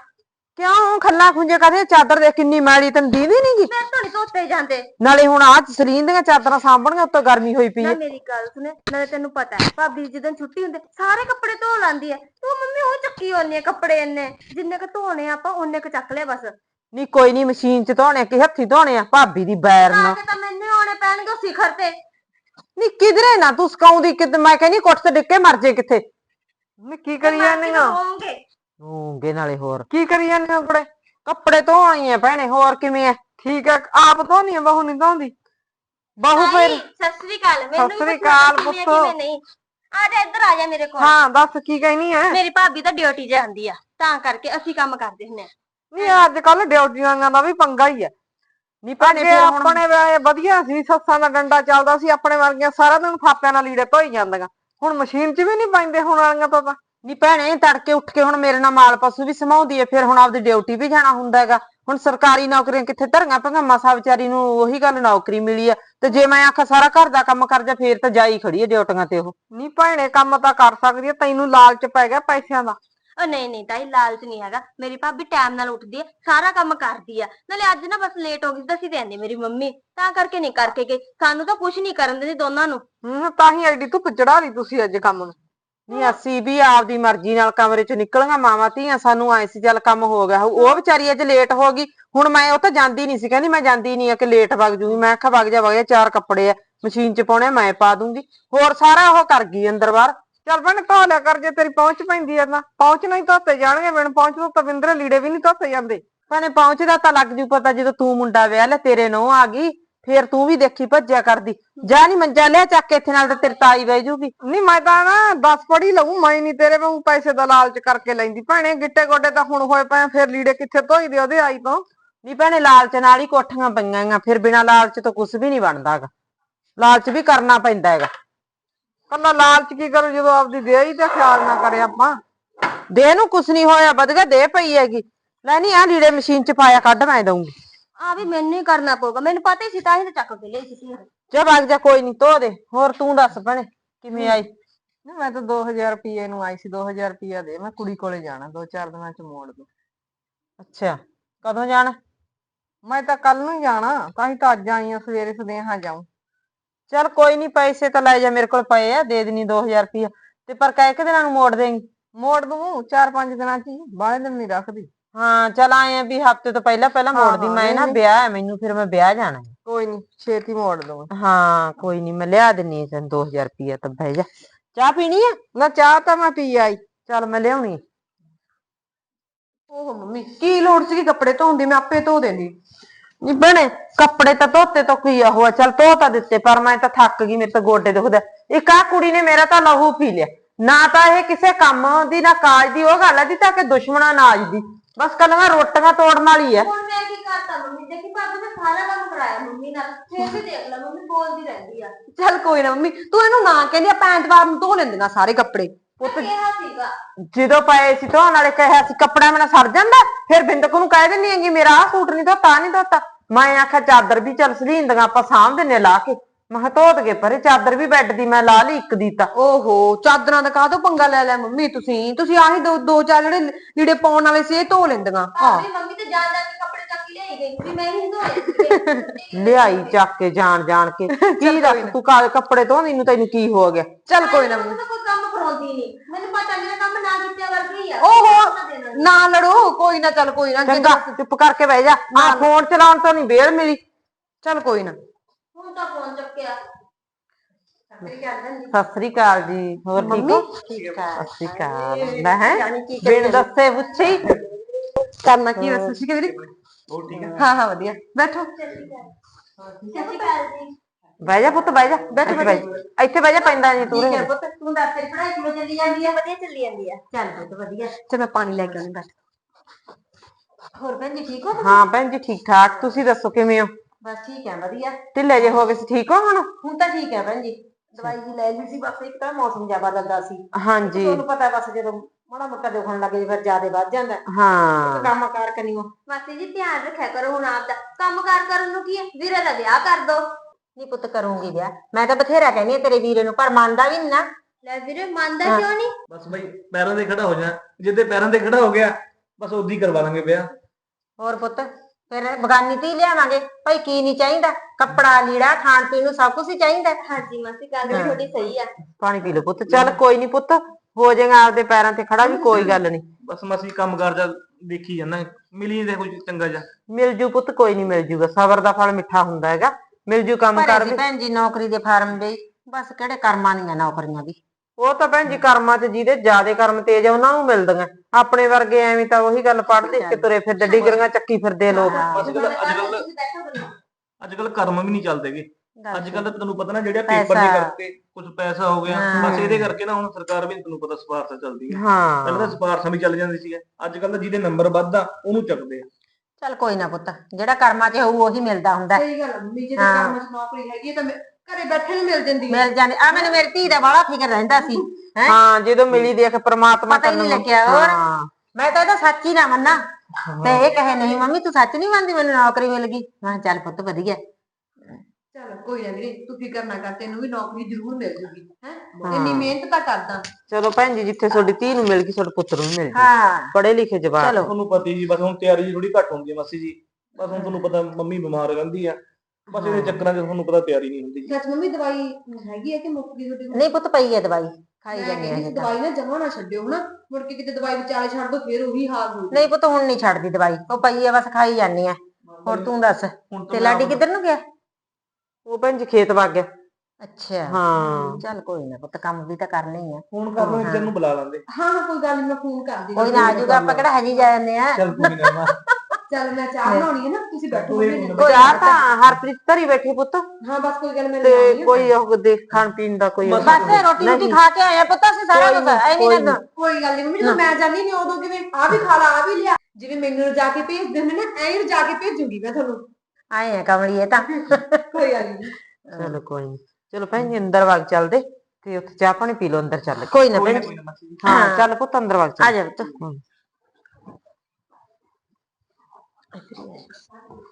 ਕਿਉਂ ਖੱਲਾ ਖੁੰਝੇ ਕਦੇ ਚਾਦਰ ਦੇ ਕਿੰਨੀ ਮੈਲੀ ਤੈਨੂੰ ਦੀਦੀ ਨਹੀਂਗੀ ਮੈਂ ਤੋਂ ਨਹੀਂ ਧੋਤੇ ਜਾਂਦੇ। ਨਾਲੇ ਹੁਣ ਆਹ ਸਲੀਨ ਦੀਆਂ ਚਾਦਰਾਂ ਸਾਂਭਣੀਆਂ ਉੱਤੋਂ ਗਰਮੀ ਹੋਈ ਪਈ ਨਾ ਹੈ ਮੇਰੀ ਗੱਲ ਸੁਣੇ ਨਾਲੇ ਤੈਨੂੰ ਪਤਾ ਹੈ ਭਾਬੀ ਜਦੋਂ ਛੁੱਟੀ ਹੁੰਦੇ ਸਾਰੇ ਕੱਪੜੇ ਧੋ ਲਾਂਦੀ ਐ ਤੂੰ ਮੰਮੀ ਉਹ ਚੱਕੀ ਆਉਣੀ ਆ ਕੱਪੜੇ ਇੰਨੇ ਜਿੰਨੇ ਕ ਧੋਣੇ ਆ ਆਪਾਂ ਉਹਨੇ ਕ ਚੱਕ ਲਿਆ ਬਸ। ਨਹੀਂ ਕੋਈ ਨਹੀਂ ਮਸ਼ੀਨ 'ਚ ਧੋਣੇ ਕਿ ਹੱਥੀ ਧੋਣੇ ਆ ਭਾਬੀ ਦੀ ਬੈਰ ਆ ਨਾ ਕੇ ਤਾਂ ਮੈਨੂੰ ਆਉਣੇ ਪੈਣਗੇ ਉਹ ਸਿਖਰ ਤੇ। ਨਹੀਂ ਕਿਧਰੇ ਨਾ ਤੂੰ ਸਕਾਉਂਦੀ ਕਿਤੇ ਮੈਂ ਕਹਿੰਦੀ ਕੁੱਟ ਤੇ ਡਿੱਕੇ ਮਰ ਜੇ ਕਿੱਥੇ। ਨਹੀਂ ਕੀ ਕਰੀ ਜਾਂਦੀਆਂ ਹੋਣਗੇ ਹੋਂਗੇ ਨਾਲੇ ਹੋਰ। ਕੀ ਕਰੀ ਜਾਂਦੀਆਂ ਕੱਪੜੇ? ਕੱਪੜੇ ਧੋਣੀ ਆ ਭੈਣੇ ਹੋਰ ਕਿਵੇਂ ਆ ਠੀਕ ਆ ਆਪ ਧੋਣੀ ਆ ਬਹੂ ਨਹੀਂ ਧੋਂਦੀ। ਬਹੂ ਫਿਰ ਸਤਿ ਸ੍ਰੀ ਅਕਾਲ ਮੈਨੂੰ ਸਤਿ ਸ੍ਰੀ ਅਕਾਲ ਪੁੱਤੋ। ਨਹੀਂ। ਆ ਜਾ ਇੱਧਰ ਆ ਜਾ ਮੇਰੇ ਕੋਲ। ਹਾਂ ਦੱਸ ਕੀ ਕਹਿਨੀ ਆ ਮੇਰੀ ਭਾਬੀ ਤਾਂ ਡਿਊਟੀ ਜਾਂਦੀ ਆ ਤਾਂ ਕਰਕੇ ਅਸੀਂ ਕੰਮ ਕਰਦੇ ਹੁੰਨੇ ਆ। ਨਹੀਂ ਅੱਜ ਕੱਲ ਡਿਊਟੀਆਂ ਦਾ ਵੀ ਪੰਗਾ ਹੀ ਆ ਨਹੀਂ ਭੈਣੇ ਫਿਰ ਆਪਣੇ ਵੇਲੇ ਵਧੀਆ ਸੀ ਸੱਸਾਂ ਦਾ ਡੰਡਾ ਚੱਲਦਾ ਸੀ ਆਪਣੇ ਵਰਗੀਆਂ ਸਾਰਾ ਦਿਨ ਥਾਪਿਆਂ ਨਾਲ ਲੀੜੇ ਧੋਈ ਜਾਂਦੀਆਂ। ਹੁਣ ਮਸ਼ੀਨ 'ਚ ਵੀ ਨਹੀਂ ਪੈਂਦੇ ਹੁਣ ਵਾਲੀਆਂ ਤੋਂ। ਨਹੀਂ ਭੈਣੇ ਤੜਕੇ ਉੱਠ ਕੇ ਹੁਣ ਮੇਰੇ ਨਾਲ ਮਾਲ ਪਸ਼ੂ ਵੀ ਸਮਾਉਂਦੀ ਹੈ ਫਿਰ ਹੁਣ ਆਪਦੀ ਡਿਊਟੀ ਵੀ ਜਾਣਾ ਹੁੰਦਾ ਹੈਗਾ। ਹੁਣ ਸਰਕਾਰੀ ਨੌਕਰੀਆਂ ਕਿੱਥੇ ਧਰੀਆਂ ਪਈਆਂ ਮਸਾ ਵਿਚਾਰੀ ਨੂੰ ਉਹੀ ਗੱਲ ਨੌਕਰੀ ਮਿਲੀ ਆ। ਤੇ ਜੇ ਮੈਂ ਆਖਾਂ ਸਾਰਾ ਘਰ ਦਾ ਕੰਮ ਕਰ ਜਾ ਫੇਰ ਤਾਂ ਜਾਈ ਖੜੀ ਹੈ ਡਿਊਟੀਆਂ ਤੇ ਉਹ। ਨਹੀਂ ਭੈਣੇ ਕੰਮ ਤਾਂ ਕਰ ਸਕਦੀ ਹੈ ਤੈਨੂੰ ਲਾਲਚ ਪੈ ਗਿਆ ਪੈਸਿਆਂ ਦਾ। ਉਹ ਨਹੀਂ ਨਹੀਂ ਤਾਈ ਲਾਲਚ ਨਹੀਂ ਹੈਗਾ। ਮੇਰੀ ਭਾਬੀ ਟਾਈਮ ਨਾਲ ਉੱਠਦੀ ਆ ਸਾਰਾ ਕੰਮ ਕਰਦੀ ਆ। ਨਾਲੇ ਅੱਜ ਨਾ ਬਸ ਲੇਟ ਹੋ ਗਈ ਸੀ ਦੱਸੀ ਤੇ ਆਂਦੀ ਮੇਰੀ ਮੰਮੀ। ਤਾਂ ਕਰਕੇ ਨਹੀਂ ਕਰਕੇ ਗਈ। ਸਾਨੂੰ ਤਾਂ ਕੁਝ ਨਹੀਂ ਕਰਨ ਦਿੰਦੀ ਦੋਨਾਂ ਨੂੰ। ਹੂੰ ਤਾਂ ਹੀ ਐਡੀ ਧੁੱਪ ਚੜਾ ਲਈ ਤੁਸੀਂ ਅੱਜ ਕੰਮ ਨੂੰ। ਨਹੀਂ ਅਸੀਂ ਵੀ ਆਪਦੀ ਮਰਜ਼ੀ ਨਾਲ ਕਮਰੇ ਚੋਂ ਨਿਕਲੀਆਂ ਮਾਵਾਂ ਧੀਆਂ ਸਾਨੂੰ ਆਏ ਸੀ ਚੱਲ ਕੰਮ ਹੋ ਗਿਆ ਉਹ ਵਿਚਾਰੀ ਅੱਜ ਲੇਟ ਹੋ ਗਈ। ਹੁਣ ਮੈਂ ਉਹ ਤਾਂ ਜਾਂਦੀ ਨਹੀਂ ਸੀ ਕਹਿੰਦੀ ਮੈਂ ਜਾਂਦੀ ਨਹੀਂ ਆ ਕਿ ਲੇਟ ਵਗ ਜੂਗੀ। ਮੈਂ ਕਿਹਾ ਵਗ ਜਾ ਵਗ ਜਾ ਚਾਰ ਕੱਪੜੇ ਆ ਮਸ਼ੀਨ 'ਚ ਪਾਉਣੇ ਆ, ਮੈਂ ਪਾ ਦੂੰਗੀ। ਹੋਰ ਸਾਰਾ ਉਹ ਕਰ ਗਈ ਅੰਦਰ ਬਾਹਰ। ਚੱਲ ਭੈਣ ਧੋ ਲਿਆ ਕਰ ਜੇ ਤੇਰੀ ਪਹੁੰਚ ਪੈਂਦੀ ਆ ਤਾਂ। ਪਹੁੰਚ ਨਹੀਂ ਧੋਤੇ ਜਾਣਗੇ ਬਿਨ ਪਹੁੰਚ ਤੋਂ ਤਾਂ ਲੀੜੇ ਵੀ ਨਹੀਂ ਧੋਤੇ ਜਾਂਦੇ। ਭੈਣੇ ਪਹੁੰਚਦਾ ਤਾਂ ਲੱਗ ਜੂ ਪਤਾ ਜਦੋਂ ਤੂੰ ਮੁੰਡਾ ਵਿਆਹ ਲੈ ਤੇਰੇ ਨੂੰ ਆ ਗਈ। ਫੇਰ ਤੂੰ ਵੀ ਦੇਖੀ ਭੱਜਿਆ ਕਰਦੀ। ਜਾ ਨਹੀਂ ਮੰਜਾ ਲਿਆ ਚੱਕ ਕੇ ਇੱਥੇ ਨਾਲ ਤੇ ਤੇਰੀ ਤਾਈ ਬਹਿ ਜੂਗੀ। ਨਹੀਂ ਮੈਂ ਤਾਂ ਨਾ 10 ਪੜੀ ਲਊ ਮੈਂ ਨਹੀਂ ਤੇਰੇ ਵਾਂਗੂ ਪੈਸੇ ਦਾ ਲਾਲਚ ਕਰਕੇ ਲੈਂਦੀ। ਭੈਣੇ ਗਿੱਟੇ ਗੋਡੇ ਤਾਂ ਹੁਣ ਹੋਏ ਪਏ ਫੇਰ ਲੀੜੇ ਕਿੱਥੇ ਧੋਈ ਦੇ ਉਹਦੇ ਆਈ ਤੋਂ? ਨਹੀਂ ਭੈਣੇ ਲਾਲਚ ਨਾਲ ਹੀ ਕੋਠੀਆਂ ਪਈਆਂ ਆ ਫਿਰ ਬਿਨਾ ਲਾਲਚ ਤੋਂ ਕੁਝ ਵੀ ਨਹੀਂ ਬਣਦਾਗਾ ਲਾਲਚ ਵੀ ਕਰਨਾ ਪੈਂਦਾ ਹੈਗਾ। ਕੱਲਾ ਲਾਲਚ ਕੀ ਕਰੂ ਜਦੋਂ ਆਪਦੀ ਦੇਹ ਹੀ ਤੇ ਖਿਆਲ ਨਾ ਕਰੇ ਆਪਾਂ। ਦੇਹ ਨੂੰ ਕੁਝ ਨਹੀਂ ਹੋਇਆ ਵਧਗਾ ਦੇ ਪਈ ਹੈਗੀ। ਲੈ ਨਹੀਂ ਆ ਲੀੜੇ ਮਸ਼ੀਨ 'ਚ ਪਾਇਆ ਕੱਢ ਮੈਂ ਦਊਂਗੀ। ਆ ਵੀ ਮੈਨੂੰ ਹੀ ਕਰਨਾ ਪਊਗਾ ਮੈਨੂੰ ਪਤਾ ਹੀ ਸੀ ਤਾਂ ਹੀ ਤਾਂ ਚੱਕ ਕੇ ਲਈ ਸੀ ਜਾ ਵਗ ਜਾ ਕੋਈ ਨਹੀਂ ਧੋ ਦੇ ਹੋਰ ਤੂੰ ਦੱਸ ਭੈਣੇ ਕਿਵੇਂ ਆਈ? ਮੈਂ ਤਾਂ 2000 ਰੁਪਏ ਨੂੰ ਆਈ ਸੀ 2000 ਰੁਪਿਆ ਦੇ ਮੈਂ ਕੁੜੀ ਕੋਲੇ ਜਾਣਾ ਦੋ ਚਾਰ ਦਿਨਾਂ ਚ ਮੋੜ ਦੋ। ਅੱਛਾ ਕਦੋਂ ਜਾਣਾ? ਮੈਂ ਤਾਂ ਕੱਲ ਨੂੰ ਜਾਣਾ ਤਾਂ ਹੀ ਤਾਂ ਅੱਜ ਆਈ ਆ ਸਵੇਰੇ ਸਦੇਹਾ ਜਾਉਂ ਚਲ ਕੋਈ ਨਹੀਂ ਪੈਸੇ ਤਾਂ ਲੈ ਜਾ ਮੇਰੇ ਕੋਲ ਪਏ ਆ ਦੇ ਦੇਣੀ 2000 ਰੁਪਿਆ ਤੇ ਪਰ ਕਹਿ ਕਿ ਦਿਨਾਂ ਨੂੰ ਮੋੜ ਦੇਂਗੀ? ਮੋੜ ਦੂੰ ਚਾਰ ਪੰਜ ਦਿਨਾਂ ਚ ਹੀ ਬਾਹਲੇ ਦਿਨ ਨਹੀਂ ਰੱਖਦੀ। ਹਾਂ ਚਲ ਆਏ ਆ ਵੀ ਹਫ਼ਤੇ ਤੋਂ ਪਹਿਲਾਂ ਪਹਿਲਾਂ ਮੋੜਦੀ। ਮੈਂ ਨਾ ਵਿਆਹ ਹੈ ਮੈਨੂੰ ਫਿਰ ਮੈਂ ਵਿਆਹ ਜਾਣਾ ਹੈ। ਕੋਈ ਨਹੀਂ ਛੇਤੀ ਮੋੜ ਦੂੰ ਹਾਂ ਕੋਈ ਨਹੀਂ ਮੈਂ ਲਿਆ ਦਿੰਨੀ ਆ ਤੈਨੂੰ 2000 ਰੁਪਿਆ ਤਾਂ ਬਹਿ ਜਾ। ਚਾਹ ਪੀਣੀ ਆ ਨਾ ਚਾਹ ਤਾਂ ਮੈਂ ਪੀ ਆਈ। ਚੱਲ ਮੈਂ ਲਿਆਉਣੀ ਆ। ਓਹ ਮੰਮੀ ਕੀ ਲੋੜ ਸੀ ਕੱਪੜੇ ਧੋਣ ਦੀ? ਮੈਂ ਆਪੇ ਧੋ ਦੇਂਦੀ। ਨੀ ਭੈਣੇ ਕੱਪੜੇ ਤਾਂ ਧੋਤੇ ਤੋਂ ਕੀ ਆ ਹੋਆ ਚੱਲ ਧੋ ਤਾਂ ਦਿੱਤੇ ਪਰ ਮੈਂ ਤਾਂ ਥੱਕ ਗਈ ਮੇਰੇ ਤਾਂ ਗੋਡੇ ਦੁਖਦਾ ਇੱਕ ਆ ਕੁੜੀ ਨੇ ਮੇਰਾ ਤਾਂ ਲਹੂ ਪੀ ਲਿਆ। ਨਾ ਤਾਂ ਇਹ ਕਿਸੇ ਕੰਮ ਦੀ ਨਾ ਕਾਜ ਦੀ ਉਹ ਗੱਲ ਹੈ ਦੀ ਤਾਂ ਕਿ ਦੁਸ਼ਮਣਾ ਨਾਜ ਦੀ। ਬਸ ਕੱਲੀਆਂ ਰੋਟੀਆਂ ਤੋੜਨ ਵਾਲੀ ਆ। ਹੁਣ ਮੈਂ ਕੀ ਕਰਤਾ ਮੰਮੀ ਦੇਖੀ ਭਾਬੀ ਨੇ ਸਾਰਾ ਕੰਮ ਕਰਾਇਆ ਮੰਮੀ ਨਾਲ। ਫੇਰ ਵੀ ਦੇਖ ਲੈ ਮੰਮੀ ਬੋਲਦੀ ਰਹਿੰਦੀ ਆ। ਚੱਲ ਕੋਈ ਨਾ ਮੰਮੀ ਤੂੰ ਇਹਨੂੰ ਨਾ ਕਹਿੰਦੀ ਆਪਾਂ ਐਤਵਾਰ ਨੂੰ ਧੋ ਲੈਂਦੀਆਂ ਸਾਰੇ ਕੱਪੜੇ। ਮੈਂ ਕਿਹਾ ਸੀਗਾ। ਜਦੋਂ ਪਏ ਸੀ ਧੋਣ ਵਾਲੇ ਕਿਹਾ ਸੀ ਕੱਪੜਾ ਮੇਰਾ ਸਰ ਜਾਂਦਾ ਫਿਰ ਬਿੰਦਕ ਨੂੰ ਕਹਿ ਦਿੰਦੀ ਹੈਗੀ ਮੇਰਾ ਆਹ ਸੂਟ ਨਹੀਂ ਧੋਤਾ ਆਹ ਨਹੀਂ ਧੋਤਾ। ਮੈਂ ਆਖਿਆ ਚਾਦਰ ਵੀ ਚੱਲ ਸਲੀਂਦੀਆਂ ਆਪਾਂ ਸਾਂਭ ਦਿੰਨੇ ਲਾ ਕੇ। ਮੈਂ ਕਿਹਾ ਧੋਤ ਗਏ ਪਰੇ ਚਾਦਰ ਵੀ ਬੈੱਡ ਦੀ ਮੈਂ ਲਾ ਲਈ ਇੱਕ ਦੀ ਤਾਂ। ਓਹੋ ਚਾਦਰਾਂ ਦਾ ਕਾਹਤੋਂ ਪੰਗਾ ਲੈ ਲਿਆ ਮੰਮੀ ਤੁਸੀਂ? ਤੁਸੀਂ ਆਹੀ ਦੋ ਦੋ ਚਾਰ ਜਿਹੜੇ ਲੀੜੇ ਪਾਉਣ ਵਾਲੇ ਸੀ ਇਹ ਧੋ ਲੈਂਦੀਆਂ। ਹਾਂ। ਭਾਬੀ ਮੰਮੀ ਤੇ ਜਾਣ ਜਾ ਕੇ ਕੱਪੜੇ ਚੱਕ ਕੇ ਲਿਆਈ ਗਈ। ਵੀ ਮੈਂ ਹੀ ਧੋਏ ਲਿਆਈ ਚੱਕ ਕੇ ਜਾਣ ਜਾਣ ਕੇ। ਕੀ ਦੱਸ ਤੂੰ ਕਾ ਕੱਪੜੇ ਧੋਂਦੀ ਨੂੰ ਤੈਨੂੰ ਕੀ ਹੋ ਗਿਆ? ਚੱਲ ਕੋਈ ਨਾ ਮੈਨੂੰ ਤਾਂ ਕੋਈ ਕੰਮ ਕਰਾਉਂਦੀ ਨਹੀਂ ਮੈਨੂੰ ਪਤਾ ਮੇਰਾ ਕੰਮ ਨਾ ਕੀਤੇ ਵਰਗੀ ਆ। ਓਹੋ ਨਾ। ਲੜੋ ਕੋਈ ਨਾ ਚੱਲ ਕੋਈ ਨਾ ਚੰਗਾ ਚੁੱਪ ਕਰਕੇ ਬਹਿ ਜਾ। ਆ ਫੋਨ ਚਲਾਉਣ ਤੋਂ ਨਹੀਂ ਵੇਲ ਮਿਲੀ। ਚੱਲ ਕੋਈ ਨਾ। ਤਾਂ ਫੋਨ ਚੱਕਿਆ। ਸਤਿ ਸ੍ਰੀ ਅਕਾਲ ਜੀ। ਹੋਰ ਠੀਕ ਹੋ? ਠੀਕ ਸਤਿ ਸ੍ਰੀ ਅਕਾਲ। ਲੈ ਹੈ ਬਿਨ ਦੱਸੇ ਪੁੱਛੀ। ਕਰਨਾ ਕੀ ਵੈਸੇ ਸੀ ਕਿ ਉਹ ਠੀਕ ਹੈ? ਹਾਂ ਹਾਂ ਵਧੀਆ। ਬੈਠੋ। ਸਤਿ ਸ਼੍ਰੀ ਅਕਾਲ। ਜੀ? ਬਹਿ ਜਾ ਪੁੱਤ ਬਹਿ ਜਾ। ਇੱਥੇ ਬਹਿ ਜਾ। ਇੱਥੇ ਬਹਿ ਜਾ ਪੈਂਦਾ ਨਹੀਂ ਤੂੰ ਠੀਕ ਹੈ ਪੁੱਤ ਤੂੰ ਦੱਸ ਤੇਰੀ ਪੜ੍ਹਾਈ ਕਿਵੇਂ ਚੱਲੀ ਜਾਂਦੀ ਹੈ? ਵਧੀਆ ਚੱਲੀ ਜਾਂਦੀ ਹੈ। ਚੱਲ ਪੁੱਤ ਵਧੀਆ। ਤੇ ਮੈਂ ਪਾਣੀ ਲੈ ਕੇ ਆਉਂਦੀ ਬੈਠ। ਹੋਰ ਭੈਣ ਜੀ ਠੀਕ ਹੋ ਤੁਸੀਂ? ਹਾਂ ਭੈਣ ਜੀ ਠੀਕ ਠਾਕ ਤੁਸੀਂ ਦੱਸੋ ਕਿਵੇਂ ਹੋ? ਬਸ ਠੀਕ ਹੈ ਵਧੀਆ। ਢਿੱਲੇ ਜੇ ਹੋ ਗਏ ਸੀ ਠੀਕ ਹੋ ਹੁਣ? ਹੁਣ ਤਾਂ ਠੀਕ ਹੈ ਭੈਣ ਜੀ। ਦਵਾਈ ਜੀ ਲੈ ਲਈ ਸੀ ਬਸ ਇੱਕ ਤਾਂ ਮੌਸਮ ਜਿਆ ਬਦਲਦਾ ਸੀ। ਹਾਂਜੀ। ਤੁਹਾਨੂੰ ਪਤਾ ਬਸ ਜਦੋਂ ਮਾੜਾ ਮੋਟਾ ਦੁਖਣ ਲੱਗੇ ਫਿਰ ਜ਼ਿਆਦਾ ਵੱਧ ਜਾਂਦਾ। ਹਾਂ। ਕੰਮ ਕਾਰ ਕਰੀਓ। ਮਾਸੀ ਜੀ ਧਿਆਨ ਰੱਖਿਆ ਕਰੋ ਹੁਣ ਆਪ ਦਾ। ਕੰਮ ਕਾਰ ਕਰਨ ਨੂੰ ਕੀ ਹੈ? ਵੀਰੇ ਦਾ ਵਿਆਹ ਕਰ ਦੋ। ਨਹੀਂ ਪੁੱਤ ਕਰੂੰਗੀ ਵਿਆਹ। ਮੈਂ ਤਾਂ ਬਥੇਰਾ ਕਹਿੰਦੀ ਆ ਤੇਰੇ ਵੀਰੇ ਨੂੰ ਪਰ ਮੰਨਦਾ ਵੀ ਨੀ ਨਾ। ਲੈ ਵੀਰੇ ਮੰਨਦਾ ਕਿਉਂ ਨਹੀਂ ਬਸ ਬਾਈ ਪੈਰਾਂ ਤੇ ਖੜਾ ਹੋ ਜਾ। ਜਿੱਦੇ ਪੈਰਾਂ ਤੇ ਖੜਾ ਹੋ ਗਿਆ ਬਸ ਉਦੀ ਕਰਵਾ ਲਾਂਗੇ ਵਿਆਹ। ਹੋਰ ਪੁੱਤ? ਫਿਰ ਬਗਾਨੀ ਤੀ ਲਿਆਵਾਂਗੇ। ਭਾਈ ਕੀ ਨਹੀਂ ਚਾਹੀਦਾ? ਕੱਪੜਾ ਲੀੜਾ ਖਾਣ ਪੀਣ ਨੂੰ ਸਭ ਕੁਝ ਹੀ ਚਾਹੀਦਾ। ਹਾਂਜੀ ਮਾਸੀ ਗੱਲ ਵੀ ਤੁਹਾਡੀ ਸਹੀ ਆ। ਪਾਣੀ ਪੀ ਲਓ ਪੁੱਤ। ਚੱਲ ਕੋਈ ਨਹੀਂ ਪੁੱਤ। ਹੋ ਜਾਏਗਾ ਆਪਦੇ ਪੈਰਾਂ ਤੇ ਖੜਾ ਵੀ ਕੋਈ ਗੱਲ ਨਹੀਂ। ਬਸ ਮਸੀਂ ਕੰਮ ਕਰ ਜਾ ਦੇਖੀ ਜਾਂਦਾ। ਮਿਲੀ ਦੇ ਕੋਈ ਚੰਗਾ ਜਾ ਮਿਲ ਜੂ ਪੁੱਤ ਕੋਈ ਨਹੀਂ ਮਿਲ ਜੂਗਾ। ਸਬਰ ਦਾ ਫਲ ਮਿੱਠਾ ਹੁੰਦਾ ਹੈਗਾ। ਮਿਲ ਜੂ ਕੰਮ ਕਰ ਭੈਣ ਜੀ ਨੌਕਰੀ ਦੇ ਫਾਰਮ ਦੇ ਬਸ ਕਿਹੜੇ ਕਰਮਾਂ ਦੀਆਂ ਨੌਕਰੀਆਂ ਵੀ। ਉਹ ਤਾਂ ਭੈਣ ਜੀ ਕਰਮਾਂ 'ਚ ਜਿਹਦੇ ਜ਼ਿਆਦੇ ਕਰਮ ਤੇਜ ਆ ਉਹਨਾਂ ਨੂੰ ਮਿਲਦੀਆਂ ਆਪਣੇ ਵਰਗੇ ਐਵੇਂ ਤਾਂ ਉਹੀ ਗੱਲ ਪੜ੍ਹਦੇ ਕਿ ਤੁਰੇ ਫਿਰਦੇ ਡਿਗਰੀਆਂ ਚੱਕੀ ਫਿਰਦੇ ਲੋਕ ਅੱਜ ਕੱਲ ਅੱਜ ਕੱਲ ਤੁਸੀਂ ਬੈਠੋ ਗੱਲਾਂ ਅੱਜ ਕੱਲ ਕਰਮ ਵੀ ਨਹੀਂ ਚੱਲਦੇਗੇ। ਅੱਜ ਕੱਲ ਤੁਹਾਨੂੰ ਪਤਾ ਨਾ ਜਿਹੜੇ ਪੇਪਰ ਦੇ। ਕਰਕੇ ਕੁਝ ਪੈਸਾ ਹੋ ਗਿਆ। ਬਸ ਇਹਦੇ ਕਰਕੇ ਨਾ ਹੁਣ ਸਰਕਾਰ ਵੀ ਤੁਹਾਨੂੰ ਪਤਾ ਸਿਫਾਰਸ਼ਾਂ ਚੱਲਦੀ ਹੈ ਹਾਂ ਪਹਿਲਾਂ ਤਾਂ ਸਿਫਾਰਸ਼ਾਂ ਵੀ ਚੱਲ ਜਾਂਦੀ ਸੀ ਅੱਜ ਕੱਲ ਜਿਹਦੇ ਨੰਬਰ ਵੱਧ ਆ ਉਹਨੂੰ ਚੱਕਦੇ ਆ ਚੱਲ ਕੋਈ ਨਾ ਪੁੱਤ ਜਿਹੜਾ ਕਰਮਾਂ 'ਚ ਹੋਊ ਉਹੀ ਮਿਲਦਾ ਹੁੰਦਾ ਸਹੀ ਗੱਲ ਮੰਮੀ ਜੇ ਹਾਂ। ਕੰਮ 'ਚ ਨੌਕਰੀ ਹੈਗੀ ਹੈ ਤਾਂ ਘਰੇ ਬੈਠੇ ਨੂੰ ਮਿਲ ਜਾਂਦੀ ਹੈ। ਮਿਲ ਜਾਂਦੇ। ਆ ਮੈਨੂੰ ਮੇਰੀ ਧੀ ਦਾ ਬੜਾ ਫਿਕਰ ਰਹਿੰਦਾ ਸੀ ਹੈ? ਹਾਂ ਜਦੋਂ ਮਿਲੀ ਦੇਖ ਪ੍ਰਮਾਤਮਾ ਪਤਾ ਹੀ ਨਹੀਂ ਲੱਗਿਆ, ਹੋਰ? ਮੈਂ ਤਾਂ ਇਹਦਾ ਸੱਚ ਹੀ ਨਾ ਮੰਨਾਂ। ਤੇ ਇਹ ਕਹੇ ਨਹੀਂ ਮੰਮੀ ਤੂੰ ਸੱਚ ਨਹੀਂ ਮੰਨਦੀ ਮੈਨੂੰ ਨੌਕਰੀ ਮਿਲ ਗਈ। ਮੈਂ ਕਿਹਾ ਚੱਲ ਪੁੱਤ ਵਧੀਆ। ਚਲ ਕੋਈ ਨਾ ਵੀਰੇ ਤੂੰ ਫਿਕਰ ਨਾ ਕਰ ਤੈਨੂੰ ਵੀ ਨੌਕਰੀ ਜ਼ਰੂਰ ਮਿਲ ਜੂਗੀ ਹੈ। ਇੰਨੀ ਮਿਹਨਤ ਤਾਂ ਕਰਦਾ। ਚਲੋ ਭੈਣ ਜੀ ਜਿੱਥੇ ਤੁਹਾਡੀ ਧੀ ਨੂੰ ਮਿਲ ਗਈ ਤੁਹਾਡੇ ਪੁੱਤਰ ਨੂੰ ਵੀ ਮਿਲ ਗਈ। ਹਾਂ। ਪੜ੍ਹੇ ਲਿਖੇ ਜਵਾਬ ਚਲੋ। ਤੁਹਾਨੂੰ ਪਤਾ ਹੀ ਜੀ ਬਸ ਹੁਣ ਤਿਆਰੀ ਜੀ ਥੋੜੀ ਘੱਟ ਹੁੰਦੀ ਹੈ ਮਾਸੀ ਜੀ। ਬਸ ਹੁਣ ਤੁਹਾਨੂੰ ਪਤਾ ਮੰਮੀ ਬਿਮਾਰ ਰਹਿੰਦੀ ਆ। ਬਸ ਇਹਦੇ ਚੱਕਰਾਂ 'ਚ ਤੁਹਾਨੂੰ ਪਤਾ ਤਿਆਰੀ ਨਹੀਂ ਹੁੰਦੀ। ਸੱਚ ਮੰਮੀ ਦਵਾਈ ਹੈਗੀ ਹੈ ਕਿ ਮੁੱਕ ਗਈ ਤੁਹਾਡੇ ਕੋਲ ਨਹੀਂ ਪੁੱਤ ਪਈ ਹੈ ਦਵਾਈ। ਖਾਈ ਜਾਂਦੀ ਕਹਿੰਦੀ ਸੀ ਹੈ ਦਵਾਈ ਨਾ ਜਮਾ ਨਾ ਛੱਡਿਓ ਹਨਾ। ਮੁੜ ਕੇ ਕਿਤੇ ਦਵਾਈ ਵਿਚਾਲੇ ਛੱਡ ਦੋ ਫੇਰ ਉਹੀ ਹਾਲ ਹੋਊ ਨਹੀਂ ਪੁੱਤ ਹੁਣ ਨਹੀਂ ਛੱਡਦੀ ਦਵਾਈ। ਉਹ ਪਈ ਹੈ ਬਸ ਖਾਈ ਜਾਂਦੀ ਹੈ ਹੋਰ ਤੂੰ ਦੱਸ ਹੁਣ ਤੇ ਲਾਡੀ ਕਿੱਧਰ ਨੂੰ ਗਿਆ? ਉਹ ਭੈਣ ਜੀ ਖੇਤ ਵਗ ਗਿਆ। ਅੱਛਾ। ਹਾਂ। ਚੱਲ ਕੋਈ ਨਾ ਪੁੱਤ ਕੰਮ ਵੀ ਤਾਂ ਕਰਨਾ ਹੀ ਆ। ਫੋਨ ਕਰ ਲਓ ਇੱਧਰ ਨੂੰ ਬੁਲਾ ਲਾਂਦੇ ਹਾਂ ਹਾਂ ਕੋਈ ਗੱਲ ਨੀ ਮੈਂ ਫੋਨ ਕਰਦੀ ਕੋਈ ਨਾ ਆਜੂਗਾ ਆਪਾਂ ਕਿਹੜਾ ਹਜੀ ਜਾ ਜਾਂਦੇ ਆ। ਚੱਲ ਕੋਈ ਨਾ ਮਾਂ। ਚੱਲ ਮੈਂ ਚਾਹ ਬਣਾਉਣੀ ਹੈ ਨਾ ਤੁਸੀਂ ਬੈਠੋ ਕੋਈ ਮੰਮੀ ਨੀ, ਜੀ। ਚਾਹ ਤਾਂ ਹਰਪ੍ਰੀਤ ਧਰੀ ਬੈਠੀ ਪੁੱਤ। ਹਾਂ ਬਸ ਕੋਈ ਗੱਲ ਮੈਂ ਲੈ ਆਉਂਦੀ ਤੇ ਹਾਂ। ਕੋਈ ਉਹ ਦੇਖ ਖਾਣ ਪੀਣ ਦਾ ਕੋਈ ਉਹ- ਬਸ ਰੋਟੀ ਰੋਟੀ ਖਾ ਕੇ ਆਇਆ ਪੁੱਤ ਅਸੀਂ ਸਾਰਾ ਕੁਝ ਐ ਨਹੀਂ ਨਾ ਕੋਈ ਗੱਲ ਨਹੀਂ ਮੰਮੀ ਜਦੋਂ ਮੈਂ ਜਾਂਦੀ ਨਹੀਂ ਉਦੋਂ ਕਿਵੇਂ ਆ ਵੀ ਖਾ ਲਾ ਆ ਵੀ ਲਿਆ। ਜਿਵੇਂ ਮੈਨੂੰ ਜਾ ਕੇ ਭੇਜਦੇ ਹੁੰਦੇ ਨਾ ਐਂ ਜਾ ਕੇ ਭੇਜੂਗੀ ਮੈਂ ਤੁਹਾਨੂੰ। ਆਏ ਆ ਕਮਲੀ ਇਹ ਤਾਂ। ਕੋਈ ਗੱਲ ਨਹੀਂ। ਚਲੋ ਕੋਈ ਨਹੀਂ। ਚਲੋ ਭੈਣ ਜੀ ਅੰਦਰ ਵਗ ਚੱਲਦੇ ਤੇ ਉੱਥੇ ਚਾਹ ਪਾਣੀ ਪੀ ਲਓ ਅੰਦਰ ਚੱਲ ਕੇ। ਕੋਈ ਨਾ ਕੋਈ ਨਾ ਭੈਣ ਕੋਈ ਨਾ ਮਾਸੀ ਜੀ। ਹਾਂ ਚੱਲ ਪੁੱਤ ਅੰਦਰ ਵਗ ਆ ਚੱਲ ਜਾ ਪੁੱਤ। I could.